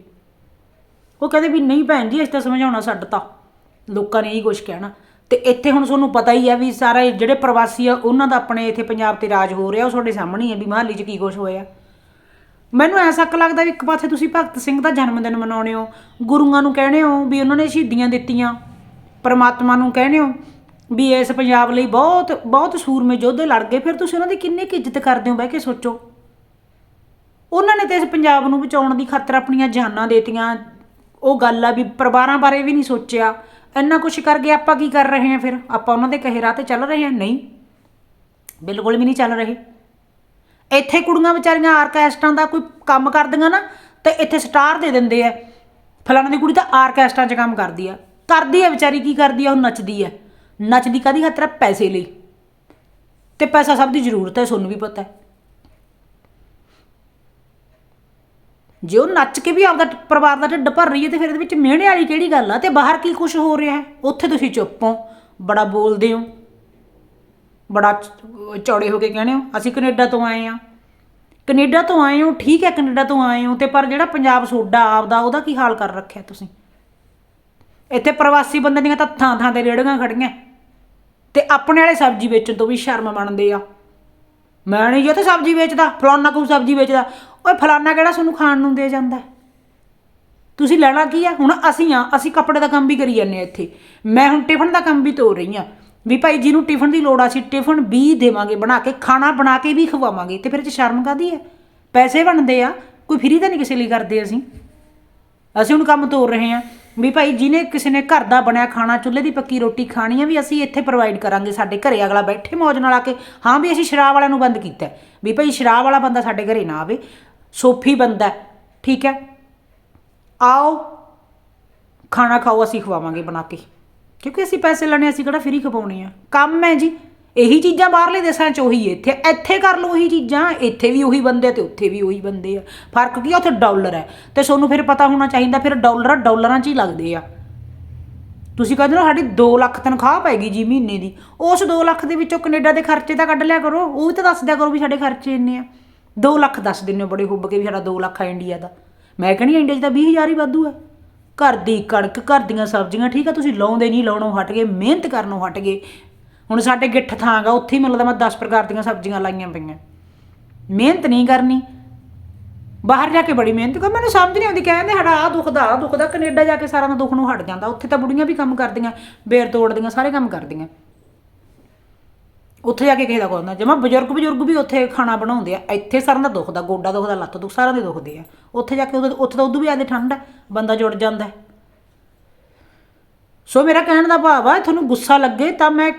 ਉਹ ਕਹਿੰਦੇ ਵੀ, ਨਹੀਂ ਭੈਣ ਜੀ, ਅਸੀਂ ਤਾਂ ਸਮਝਾਉਣਾ ਛੱਡ ਤਾ ਲੋਕਾਂ ਨੇ ਇਹੀ ਕੁਝ ਕਹਿਣਾ। ਤੇ ਇੱਥੇ ਹੁਣ ਤੁਹਾਨੂੰ ਪਤਾ ਹੀ ਆ ਵੀ ਸਾਰੇ ਜਿਹੜੇ ਪ੍ਰਵਾਸੀ ਆ, ਉਹਨਾਂ ਦਾ ਆਪਣੇ ਇੱਥੇ ਪੰਜਾਬ ਤੇ ਰਾਜ ਹੋ ਰਿਹਾ, ਉਹ ਤੁਹਾਡੇ ਸਾਹਮਣੇ ਹੀ ਆ ਵੀ ਮਹਾਲੀ 'ਚ ਕੀ ਕੁਝ ਹੋਇਆ। ਮੈਨੂੰ ਐਸਾ ਕੁ ਲੱਗਦਾ ਵੀ ਇੱਕ ਪਾਸੇ ਤੁਸੀਂ ਭਗਤ ਸਿੰਘ ਦਾ ਜਨਮ ਦਿਨ ਮਨਾਉਣੇ ਹੋ, ਗੁਰੂਆਂ ਨੂੰ ਕਹਿੰਦੇ ਹੋ ਵੀ ਉਹਨਾਂ ਨੇ ਸ਼ਹੀਦੀਆਂ ਦਿੱਤੀਆਂ, ਪਰਮਾਤਮਾ ਨੂੰ ਕਹਿੰਦੇ ਹੋ ਵੀ ਇਸ ਪੰਜਾਬ ਲਈ ਬਹੁਤ ਬਹੁਤ ਸੂਰਮੇ ਯੋਧੇ ਲੜ ਗਏ, ਫਿਰ ਤੁਸੀਂ ਉਹਨਾਂ ਦੀ ਕਿੰਨੀ ਕੁ ਇੱਜ਼ਤ ਕਰਦੇ ਹੋ, ਬਹਿ ਕੇ ਸੋਚੋ। ਉਹਨਾਂ ਨੇ ਤੇ ਇਸ ਪੰਜਾਬ ਨੂੰ ਬਚਾਉਣ ਦੀ ਖਾਤਰ ਆਪਣੀਆਂ ਜਾਨਾਂ ਦੇਤੀਆਂ। ਉਹ ਗੱਲ ਆ ਵੀ ਪਰਿਵਾਰਾਂ ਬਾਰੇ ਵੀ ਨਹੀਂ ਸੋਚਿਆ। ਇੰਨਾ ਕੁਛ ਕਰ ਗਏ ਆਪਾਂ ਕੀ ਕਰ ਰਹੇ ਹਾਂ ਫਿਰ? ਆਪਾਂ ਉਹਨਾਂ ਦੇ ਕਹੇ ਰਾਹ ਤੇ ਚੱਲ ਰਹੇ ਹਾਂ? ਨਹੀਂ। ਬਿਲਕੁਲ ਵੀ ਨਹੀਂ ਚੱਲ ਰਹੇ। ਇੱਥੇ ਕੁੜੀਆਂ ਵਿਚਾਰੀਆਂ ਆਰਕੈਸਟਰਾਂ ਦਾ ਕੋਈ ਕੰਮ ਕਰਦੀਆਂ ਨਾ, ਤੇ ਇੱਥੇ ਸਟਾਰ ਦੇ ਦਿੰਦੇ ਆ। ਫਲਾਣੇ ਦੀ ਕੁੜੀ ਤਾਂ ਆਰਕੈਸਟਰਾਂ 'ਚ ਕੰਮ ਕਰਦੀ ਆ। ਕਰਦੀ ਆ ਵਿਚਾਰੀ ਕੀ ਕਰਦੀ ਆ? ਉਹ ਨੱਚਦੀ ਆ। ਨੱਚਦੀ ਕਾਦੀ ਖਾਤਰ ਪੈਸੇ ਲਈ। ਤੇ ਪੈਸਾ ਸਭ ਦੀ ਜ਼ਰੂਰਤ ਹੈ ਤੁਹਾਨੂੰ ਵੀ ਪਤਾ ਹੈ। ਜੇ ਉਹ ਨੱਚ ਕੇ ਵੀ ਆਪਦਾ ਪਰਿਵਾਰ ਦਾ ਢਿੱਡ ਭਰ ਰਹੀ ਹੈ ਤੇ ਫਿਰ ਇਹਦੇ ਵਿੱਚ ਮਿਹਣੇ ਵਾਲੀ ਕਿਹੜੀ ਗੱਲ ਆ? ਤੇ ਬਾਹਰ ਕੀ ਕੁਝ ਹੋ ਰਿਹਾ ਹੈ? ਉੱਥੇ ਤੁਸੀਂ ਚੁੱਪ ਹੋ। ਬੜਾ ਬੋਲਦੇ ਹੋ। ਬੜਾ ਚੌੜੇ ਹੋ ਕੇ ਕਹਿੰਦੇ ਹੋ, ਅਸੀਂ ਕੈਨੇਡਾ ਤੋਂ ਆਏ ਆ ਕੈਨੇਡਾ ਤੋਂ ਆਏ ਹੋ, ਠੀਕ ਹੈ ਕੈਨੇਡਾ ਤੋਂ ਆਏ ਹੋ ਤੇ ਪਰ ਜਿਹੜਾ ਪੰਜਾਬ ਸੋਡਾ ਆਪਦਾ, ਉਹਦਾ ਕੀ ਹਾਲ ਕਰ ਰੱਖਿਆ ਤੁਸੀਂ? ਇੱਥੇ ਪ੍ਰਵਾਸੀ ਬੰਦੇ ਦੀਆਂ ਤਾਂ ਥਾਂ ਥਾਂ ਤੇ ਰੇੜੀਆਂ ਖੜੀਆਂ ਤੇ ਆਪਣੇ ਵਾਲੇ ਸਬਜ਼ੀ ਵੇਚਣ ਤੋਂ ਵੀ ਸ਼ਰਮ ਮੰਨਦੇ ਆ। ਮੈਂ ਨਹੀਂ ਜਿੱਥੇ ਸਬਜ਼ੀ ਵੇਚਦਾ, ਫਲਾਨਾ ਕੋਈ ਸਬਜ਼ੀ ਵੇਚਦਾ। ਓਏ ਫਲਾਨਾ ਕਿਹੜਾ ਤੁਹਾਨੂੰ ਖਾਣ ਨੂੰ ਦੇ ਜਾਂਦਾ? ਤੁਸੀਂ ਲੈਣਾ ਕੀ ਆ? ਹੁਣ ਅਸੀਂ ਆ, ਅਸੀਂ ਕੱਪੜੇ ਦਾ ਕੰਮ ਵੀ ਕਰੀ ਜਾਂਦੇ ਆ ਇੱਥੇ। ਮੈਂ ਹੁਣ ਟਿਫਨ ਦਾ ਕੰਮ ਵੀ ਤੋਰ ਰਹੀ ਆ। ਵੀ ਭਾਈ ਜਿਹਨੂੰ ਟਿਫਨ ਦੀ ਲੋੜ ਆ, ਅਸੀਂ ਟਿਫਨ ਵੀ ਦੇਵਾਂਗੇ ਬਣਾ ਕੇ, ਖਾਣਾ ਬਣਾ ਕੇ ਵੀ ਖਵਾਵਾਂਗੇ। ਤੇ ਫਿਰ ਇਹ 'ਚ ਸ਼ਰਮ ਕਾਦੀ ਹੈ ਪੈਸੇ ਬਣਦੇ ਆ, ਕੋਈ ਫਰੀ ਤਾਂ ਨਹੀਂ ਕਿਸੇ ਲਈ ਕਰਦੇ ਅਸੀਂ। ਅਸੀਂ ਹੁਣ ਕੰਮ ਤੋਰ ਰਹੇ ਹਾਂ ਵੀ ਭਾਈ ਜਿਹਨੇ ਕਿਸੇ ਨੇ ਘਰ ਦਾ ਬਣਿਆ ਖਾਣਾ, ਚੁੱਲ੍ਹੇ ਦੀ ਪੱਕੀ ਰੋਟੀ ਖਾਣੀ ਆ, ਵੀ ਅਸੀਂ ਇੱਥੇ ਪ੍ਰੋਵਾਈਡ ਕਰਾਂਗੇ ਸਾਡੇ ਘਰੇ। ਅਗਲਾ ਬੈਠੇ ਮੌਜ ਨਾਲ ਆ ਕੇ, ਹਾਂ ਵੀ ਅਸੀਂ ਸ਼ਰਾਬ ਵਾਲਿਆਂ ਨੂੰ ਬੰਦ ਕੀਤਾ। ਵੀ ਭਾਈ ਸ਼ਰਾਬ ਵਾਲਾ ਬੰਦਾ ਸਾਡੇ ਘਰੇ ਨਾ ਆਵੇ। ਸੋਫੀ ਬੰਦਾ ਠੀਕ ਹੈ? ਆਓ, ਖਾਣਾ ਖਾਓ, ਅਸੀਂ ਖਵਾਵਾਂਗੇ ਬਣਾ ਕੇ। ਕਿਉਂਕਿ ਅਸੀਂ ਪੈਸੇ ਲੈਣੇ, ਅਸੀਂ ਕਿਹੜਾ ਫ੍ਰੀ ਖਵਾਉਣੇ ਆ? ਕੰਮ ਹੈ ਜੀ। ਇਹੀ ਚੀਜ਼ਾਂ ਬਾਹਰਲੇ ਦੇਸ਼ਾਂ 'ਚ ਉਹੀ ਇੱਥੇ ਇੱਥੇ ਕਰ ਲਓ ਉਹੀ ਚੀਜ਼ਾਂ, ਇੱਥੇ ਵੀ ਉਹੀ ਬੰਦੇ ਆ ਤੇ ਉੱਥੇ ਵੀ ਉਹੀ ਬੰਦੇ ਆ। ਫ਼ਰਕ ਕੀ ਆ? ਉੱਥੇ ਡਾਲਰ ਹੈ। ਤੇ ਤੁਹਾਨੂੰ ਫਿਰ ਪਤਾ ਹੋਣਾ ਚਾਹੀਦਾ, ਫਿਰ ਡਾਲਰ, ਡਾਲਰਾਂ 'ਚ ਹੀ ਲੱਗਦੇ ਆ। ਤੁਸੀਂ ਕਹਿੰਦੇ ਹੋ ਸਾਡੀ 2 ਲੱਖ ਤਨਖਾਹ ਪੈਗੀ ਜੀ ਮਹੀਨੇ ਦੀ। ਉਸ 2 ਲੱਖ ਦੇ ਵਿੱਚੋਂ ਕੈਨੇਡਾ ਦੇ ਖਰਚੇ ਤਾਂ ਕੱਢ ਲਿਆ ਕਰੋ। ਉਹ ਵੀ ਤਾਂ ਦੱਸ ਦਿਆ ਕਰੋ ਵੀ ਸਾਡੇ ਖਰਚੇ ਇੰਨੇ ਆ। 2 ਲੱਖ ਦੱਸ ਦਿੰਦੇ ਹੋ ਬੜੇ ਹੁੱਬ ਕੇ ਵੀ ਸਾਡਾ 2 ਲੱਖ ਆ ਇੰਡੀਆ ਦਾ। ਮੈਂ ਕਹਿੰਦੀ ਇੰਡੀਆ 'ਚ ਤਾਂ 20000 ਹੀ ਵਾਧੂ ਹੈ ਘਰ ਦੀ ਕਣਕ, ਘਰ ਦੀਆਂ ਸਬਜ਼ੀਆਂ, ਠੀਕ ਆ, ਤੁਸੀਂ ਲਾਉਂਦੇ ਨਹੀਂ, ਲਾਉਣੋਂ ਹਟ ਗਏ, ਮਿਹਨਤ ਕਰਨੋਂ ਹਟ ਗਏ। ਹੁਣ ਸਾਡੇ ਗਿੱਠ ਥਾਂ ਗਾ, ਉੱਥੇ ਹੀ ਮੈਨੂੰ ਲੱਗਦਾ ਮੈਂ 10 ਪ੍ਰਕਾਰ ਦੀਆਂ ਸਬਜ਼ੀਆਂ ਲਾਈਆਂ ਪਈਆਂ। ਮਿਹਨਤ ਨਹੀਂ ਕਰਨੀ। ਬਾਹਰ ਜਾ ਕੇ ਬੜੀ ਮਿਹਨਤ ਕਰ, ਮੈਨੂੰ ਸਮਝ ਨਹੀਂ ਆਉਂਦੀ, ਕਹਿੰਦੇ ਸਾਡਾ ਆ ਦੁਖਦਾ ਆ ਦੁਖਦਾ, ਕੈਨੇਡਾ ਜਾ ਕੇ ਸਾਰਾ ਦਾ ਦੁੱਖ ਨੂੰ ਹਟ ਜਾਂਦਾ। ਉੱਥੇ ਤਾਂ ਬੁੜੀਆਂ ਵੀ ਕੰਮ ਕਰਦੀਆਂ, ਬੇਰ ਤੋੜਦੀਆਂ, ਸਾਰੇ ਕੰਮ ਕਰਦੀਆਂ। ਉੱਥੇ ਜਾ ਕੇ ਕਿਸੇ ਦਾ ਕੋਈ ਹੁੰਦਾ ਜਮਾ ਬਜ਼ੁਰਗ ਬਜ਼ੁਰਗ ਵੀ ਉੱਥੇ ਖਾਣਾ ਬਣਾਉਂਦੇ ਆ, ਇੱਥੇ ਸਾਰਿਆਂ ਦਾ ਦੁਖਦਾ, ਗੋਡਾ ਦੁਖਦਾ, ਲੱਤ ਦੁਖ, ਸਾਰਿਆਂ ਦੇ ਦੁਖਦੇ ਆ। ਉੱਥੇ ਜਾ ਕੇ ਉਦੋਂ- ਉੱਥੇ ਤਾਂ ਉਦੋਂ ਵੀ ਆਦੇ ਠੰਡ ਹੈ ਬੰਦਾ ਜੁੜ ਜਾਂਦਾ ਸੋ ਮੇਰਾ ਕਹਿਣ ਦਾ ਭਾਵ ਆ, ਤੁਹਾਨੂੰ ਗੁੱਸਾ ਲੱਗੇ ਤਾਂ ਮੈਂ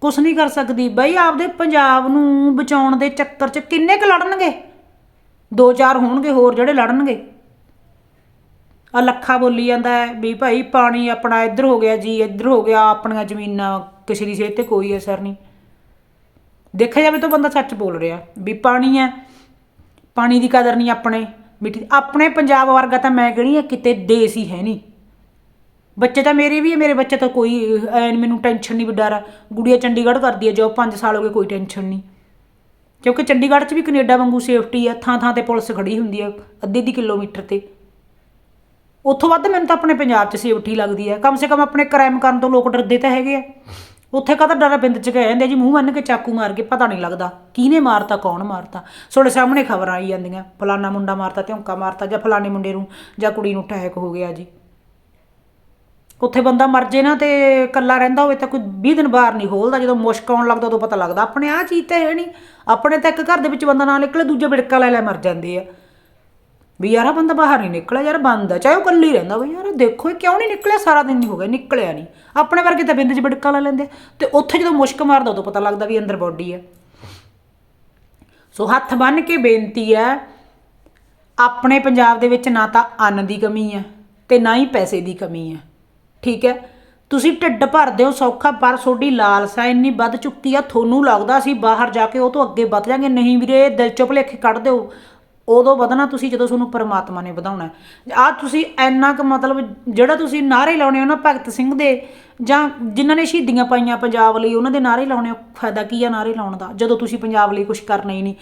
ਕੁਛ ਨਹੀਂ ਕਰ ਸਕਦੀ। ਬਈ ਆਪਦੇ ਪੰਜਾਬ ਨੂੰ ਬਚਾਉਣ ਦੇ ਚੱਕਰ 'ਚ ਕਿੰਨੇ ਕੁ ਲੜਨਗੇ? ਦੋ ਚਾਰ ਹੋਣਗੇ, ਹੋਰ ਜਿਹੜੇ ਲੜਨਗੇ। ਆ ਲੱਖਾ ਬੋਲੀ ਜਾਂਦਾ ਵੀ ਭਾਈ ਪਾਣੀ ਆਪਣਾ ਇੱਧਰ ਹੋ ਗਿਆ ਜੀ, ਇੱਧਰ ਹੋ ਗਿਆ, ਆਪਣੀਆਂ ਜ਼ਮੀਨਾਂ, ਕਿਸੇ ਦੀ ਸਿਹਤ ਤੇ ਕੋਈ ਅਸਰ ਨਹੀਂ। ਦੇਖਿਆ ਜਾਵੇ ਤਾਂ ਬੰਦਾ ਸੱਚ ਬੋਲ ਰਿਹਾ ਵੀ ਪਾਣੀ ਹੈ, ਪਾਣੀ ਦੀ ਕਦਰ ਨਹੀਂ ਆਪਣੇ, ਮਿੱਟੀ ਆਪਣੇ ਪੰਜਾਬ ਵਰਗਾ ਤਾਂ ਮੈਂ ਕਹਿੰਦੀ ਆ, ਕਿਤੇ ਦੇਸ਼ ਹੀ ਹੈ ਨਹੀਂ। ਬੱਚੇ ਤਾਂ ਮੇਰੇ ਵੀ ਹੈ ਮੇਰੇ ਬੱਚੇ ਤਾਂ ਕੋਈ, ਐਨ ਮੈਨੂੰ ਟੈਨਸ਼ਨ ਨਹੀਂ ਵੀ ਡਰ ਆ। ਗੁੜੀਆ ਚੰਡੀਗੜ੍ਹ ਕਰਦੀ ਹੈ ਜੋ 5 ਸਾਲ ਹੋ ਗਏ ਕੋਈ ਟੈਨਸ਼ਨ ਨਹੀਂ। ਕਿਉਂਕਿ ਚੰਡੀਗੜ੍ਹ 'ਚ ਵੀ ਕੈਨੇਡਾ ਵਾਂਗੂ ਸੇਫਟੀ ਆ, ਥਾਂ ਥਾਂ ਤੇ ਪੁਲਿਸ ਖੜੀ ਹੁੰਦੀ ਆ, ਅੱਧੇ ਦੀ ਕਿਲੋਮੀਟਰ ਤੇ। ਉੱਥੋਂ ਵੱਧ ਮੈਨੂੰ ਤਾਂ ਆਪਣੇ ਪੰਜਾਬ 'ਚ ਸੇਫਟੀ ਲੱਗਦੀ ਹੈ ਕਮ ਸੇ ਕਮ ਆਪਣੇ ਕ੍ਰਾਈਮ ਕਰਨ ਤੋਂ ਲੋਕ ਡਰਦੇ ਤਾਂ ਹੈਗੇ ਆ। ਉੱਥੇ ਕਾਹਦਾ ਡਰਾ ਬਿੰਦ ਚ ਗਏ ਜਾਂਦੇ ਜੀ ਮੂੰਹ ਬੰਨ ਕੇ ਚਾਕੂ ਮਾਰ ਕੇ, ਪਤਾ ਨਹੀਂ ਲੱਗਦਾ। ਕਿਹਨੇ ਮਾਰਤਾ, ਕੌਣ ਮਾਰਤਾ? ਤੁਹਾਡੇ ਸਾਹਮਣੇ ਖਬਰਾਂ ਆਈ ਜਾਂਦੀਆਂ, ਫਲਾਨਾ ਮੁੰਡਾ ਮਾਰਤਾ ਧਿਉਂਕਾ ਮਾਰਤਾ, ਜਾਂ ਫਲਾਣੇ ਮੁੰਡੇ ਨੂੰ, ਜਾਂ ਕੁੜੀ ਨੂੰ ਅਟੈਕ ਹੋ ਗਿਆ ਜੀ। ਉੱਥੇ ਬੰਦਾ ਮਰ ਜੇ ਨਾ ਤੇ ਇਕੱਲਾ ਰਹਿੰਦਾ ਹੋਵੇ ਤਾਂ ਕੋਈ 20 ਦਿਨ ਬਾਹਰ ਨਹੀਂ ਖੋਲਦਾ, ਜਦੋਂ ਮੁਸ਼ਕ ਆਉਣ ਲੱਗਦਾ ਉਦੋਂ ਪਤਾ ਲੱਗਦਾ, ਆਪਣੇ ਆਹ ਚੀਜ਼ ਤਾਂ ਹੈ ਨਹੀਂ। ਆਪਣੇ ਤਾਂ ਇੱਕ ਘਰ ਦੇ ਵਿੱਚ ਬੰਦਾ ਨਾ ਨਿਕਲੇ, ਦੂਜੇ ਬਿੜਕਾ ਲੈ ਲੈ ਮਰ ਜਾਂਦੇ ਆ। ਵੀ ਯਾਰ ਆਹ ਬੰਦਾ ਬਾਹਰ ਨਹੀਂ ਨਿਕਲਿਆ, ਯਾਰ ਬੰਦ ਆ। ਚਾਹੇ ਉਹ ਇਕੱਲੀ ਰਹਿੰਦਾ ਬਈ ਯਾਰ ਦੇਖੋ ਇਹ ਕਿਉਂ ਨਹੀਂ ਨਿਕਲਿਆ? ਸਾਰਾ ਦਿਨ ਨਹੀਂ ਹੋ ਗਿਆ, ਨਿਕਲਿਆ ਨਹੀਂ। ਆਪਣੇ ਵਰਗੇ ਤਾਂ ਬਿੰਦ 'ਚ ਬਿੜਕਾ ਲੈ ਲੈਂਦੇ ਤੇ ਉੱਥੇ ਜਦੋਂ ਮੁਸ਼ਕ ਮਾਰਦਾ, ਉਦੋਂ ਪਤਾ ਲੱਗਦਾ ਵੀ ਅੰਦਰ ਬੋਡੀ ਆ। ਸੋ ਹੱਥ ਬੰਨ ਕੇ ਬੇਨਤੀ ਹੈ ਆਪਣੇ ਪੰਜਾਬ ਦੇ ਵਿੱਚ ਨਾ ਤਾਂ ਅੰਨ ਦੀ ਕਮੀ ਹੈ ਤੇ ਨਾ ਹੀ ਪੈਸੇ ਦੀ ਕਮੀ ਹੈ ਠੀਕ ਹੈ? ਤੁਸੀਂ ਢਿੱਡ ਭਰਦੇ ਹੋ ਸੌਖਾ ਪਰ ਤੁਹਾਡੀ ਲਾਲਸਾ ਇੰਨੀ ਵੱਧ ਚੁੱਕੀ ਆ, ਤੁਹਾਨੂੰ ਲੱਗਦਾ ਸੀ ਬਾਹਰ ਜਾ ਕੇ ਉਹ ਤੋਂ ਅੱਗੇ ਵੱਧ ਜਾਾਂਗੇ ਨਹੀਂ ਵੀਰੇ ਦਿਲ ਚੋਂ ਭੁਲੇਖੇ ਕੱਢ ਦਿਓ। ਉਦੋਂ ਵਧਣਾ ਤੁਸੀਂ ਜਦੋਂ ਤੁਹਾਨੂੰ ਪਰਮਾਤਮਾ ਨੇ ਵਧਾਉਣਾ ਆ ਤੁਸੀਂ ਇੰਨਾ ਕੁ ਮਤਲਬ ਜਿਹੜਾ ਤੁਸੀਂ ਨਾਰੇ ਲਾਉਣੇ ਹੋ ਨਾ ਭਗਤ ਸਿੰਘ ਦੇ, ਜਾਂ ਜਿਨ੍ਹਾਂ ਨੇ ਸ਼ਹੀਦੀਆਂ ਪਾਈਆਂ ਪੰਜਾਬ ਲਈ, ਉਹਨਾਂ ਦੇ ਨਾਰੇ ਲਾਉਣੇ ਹੋ, ਫਾਇਦਾ ਕੀ ਆ ਨਾਰੇ ਲਾਉਣ ਦਾ? ਜਦੋਂ ਤੁਸੀਂ ਪੰਜਾਬ ਲਈ ਕੁਝ ਕਰਨਾ ਹੀ ਨਹੀਂ।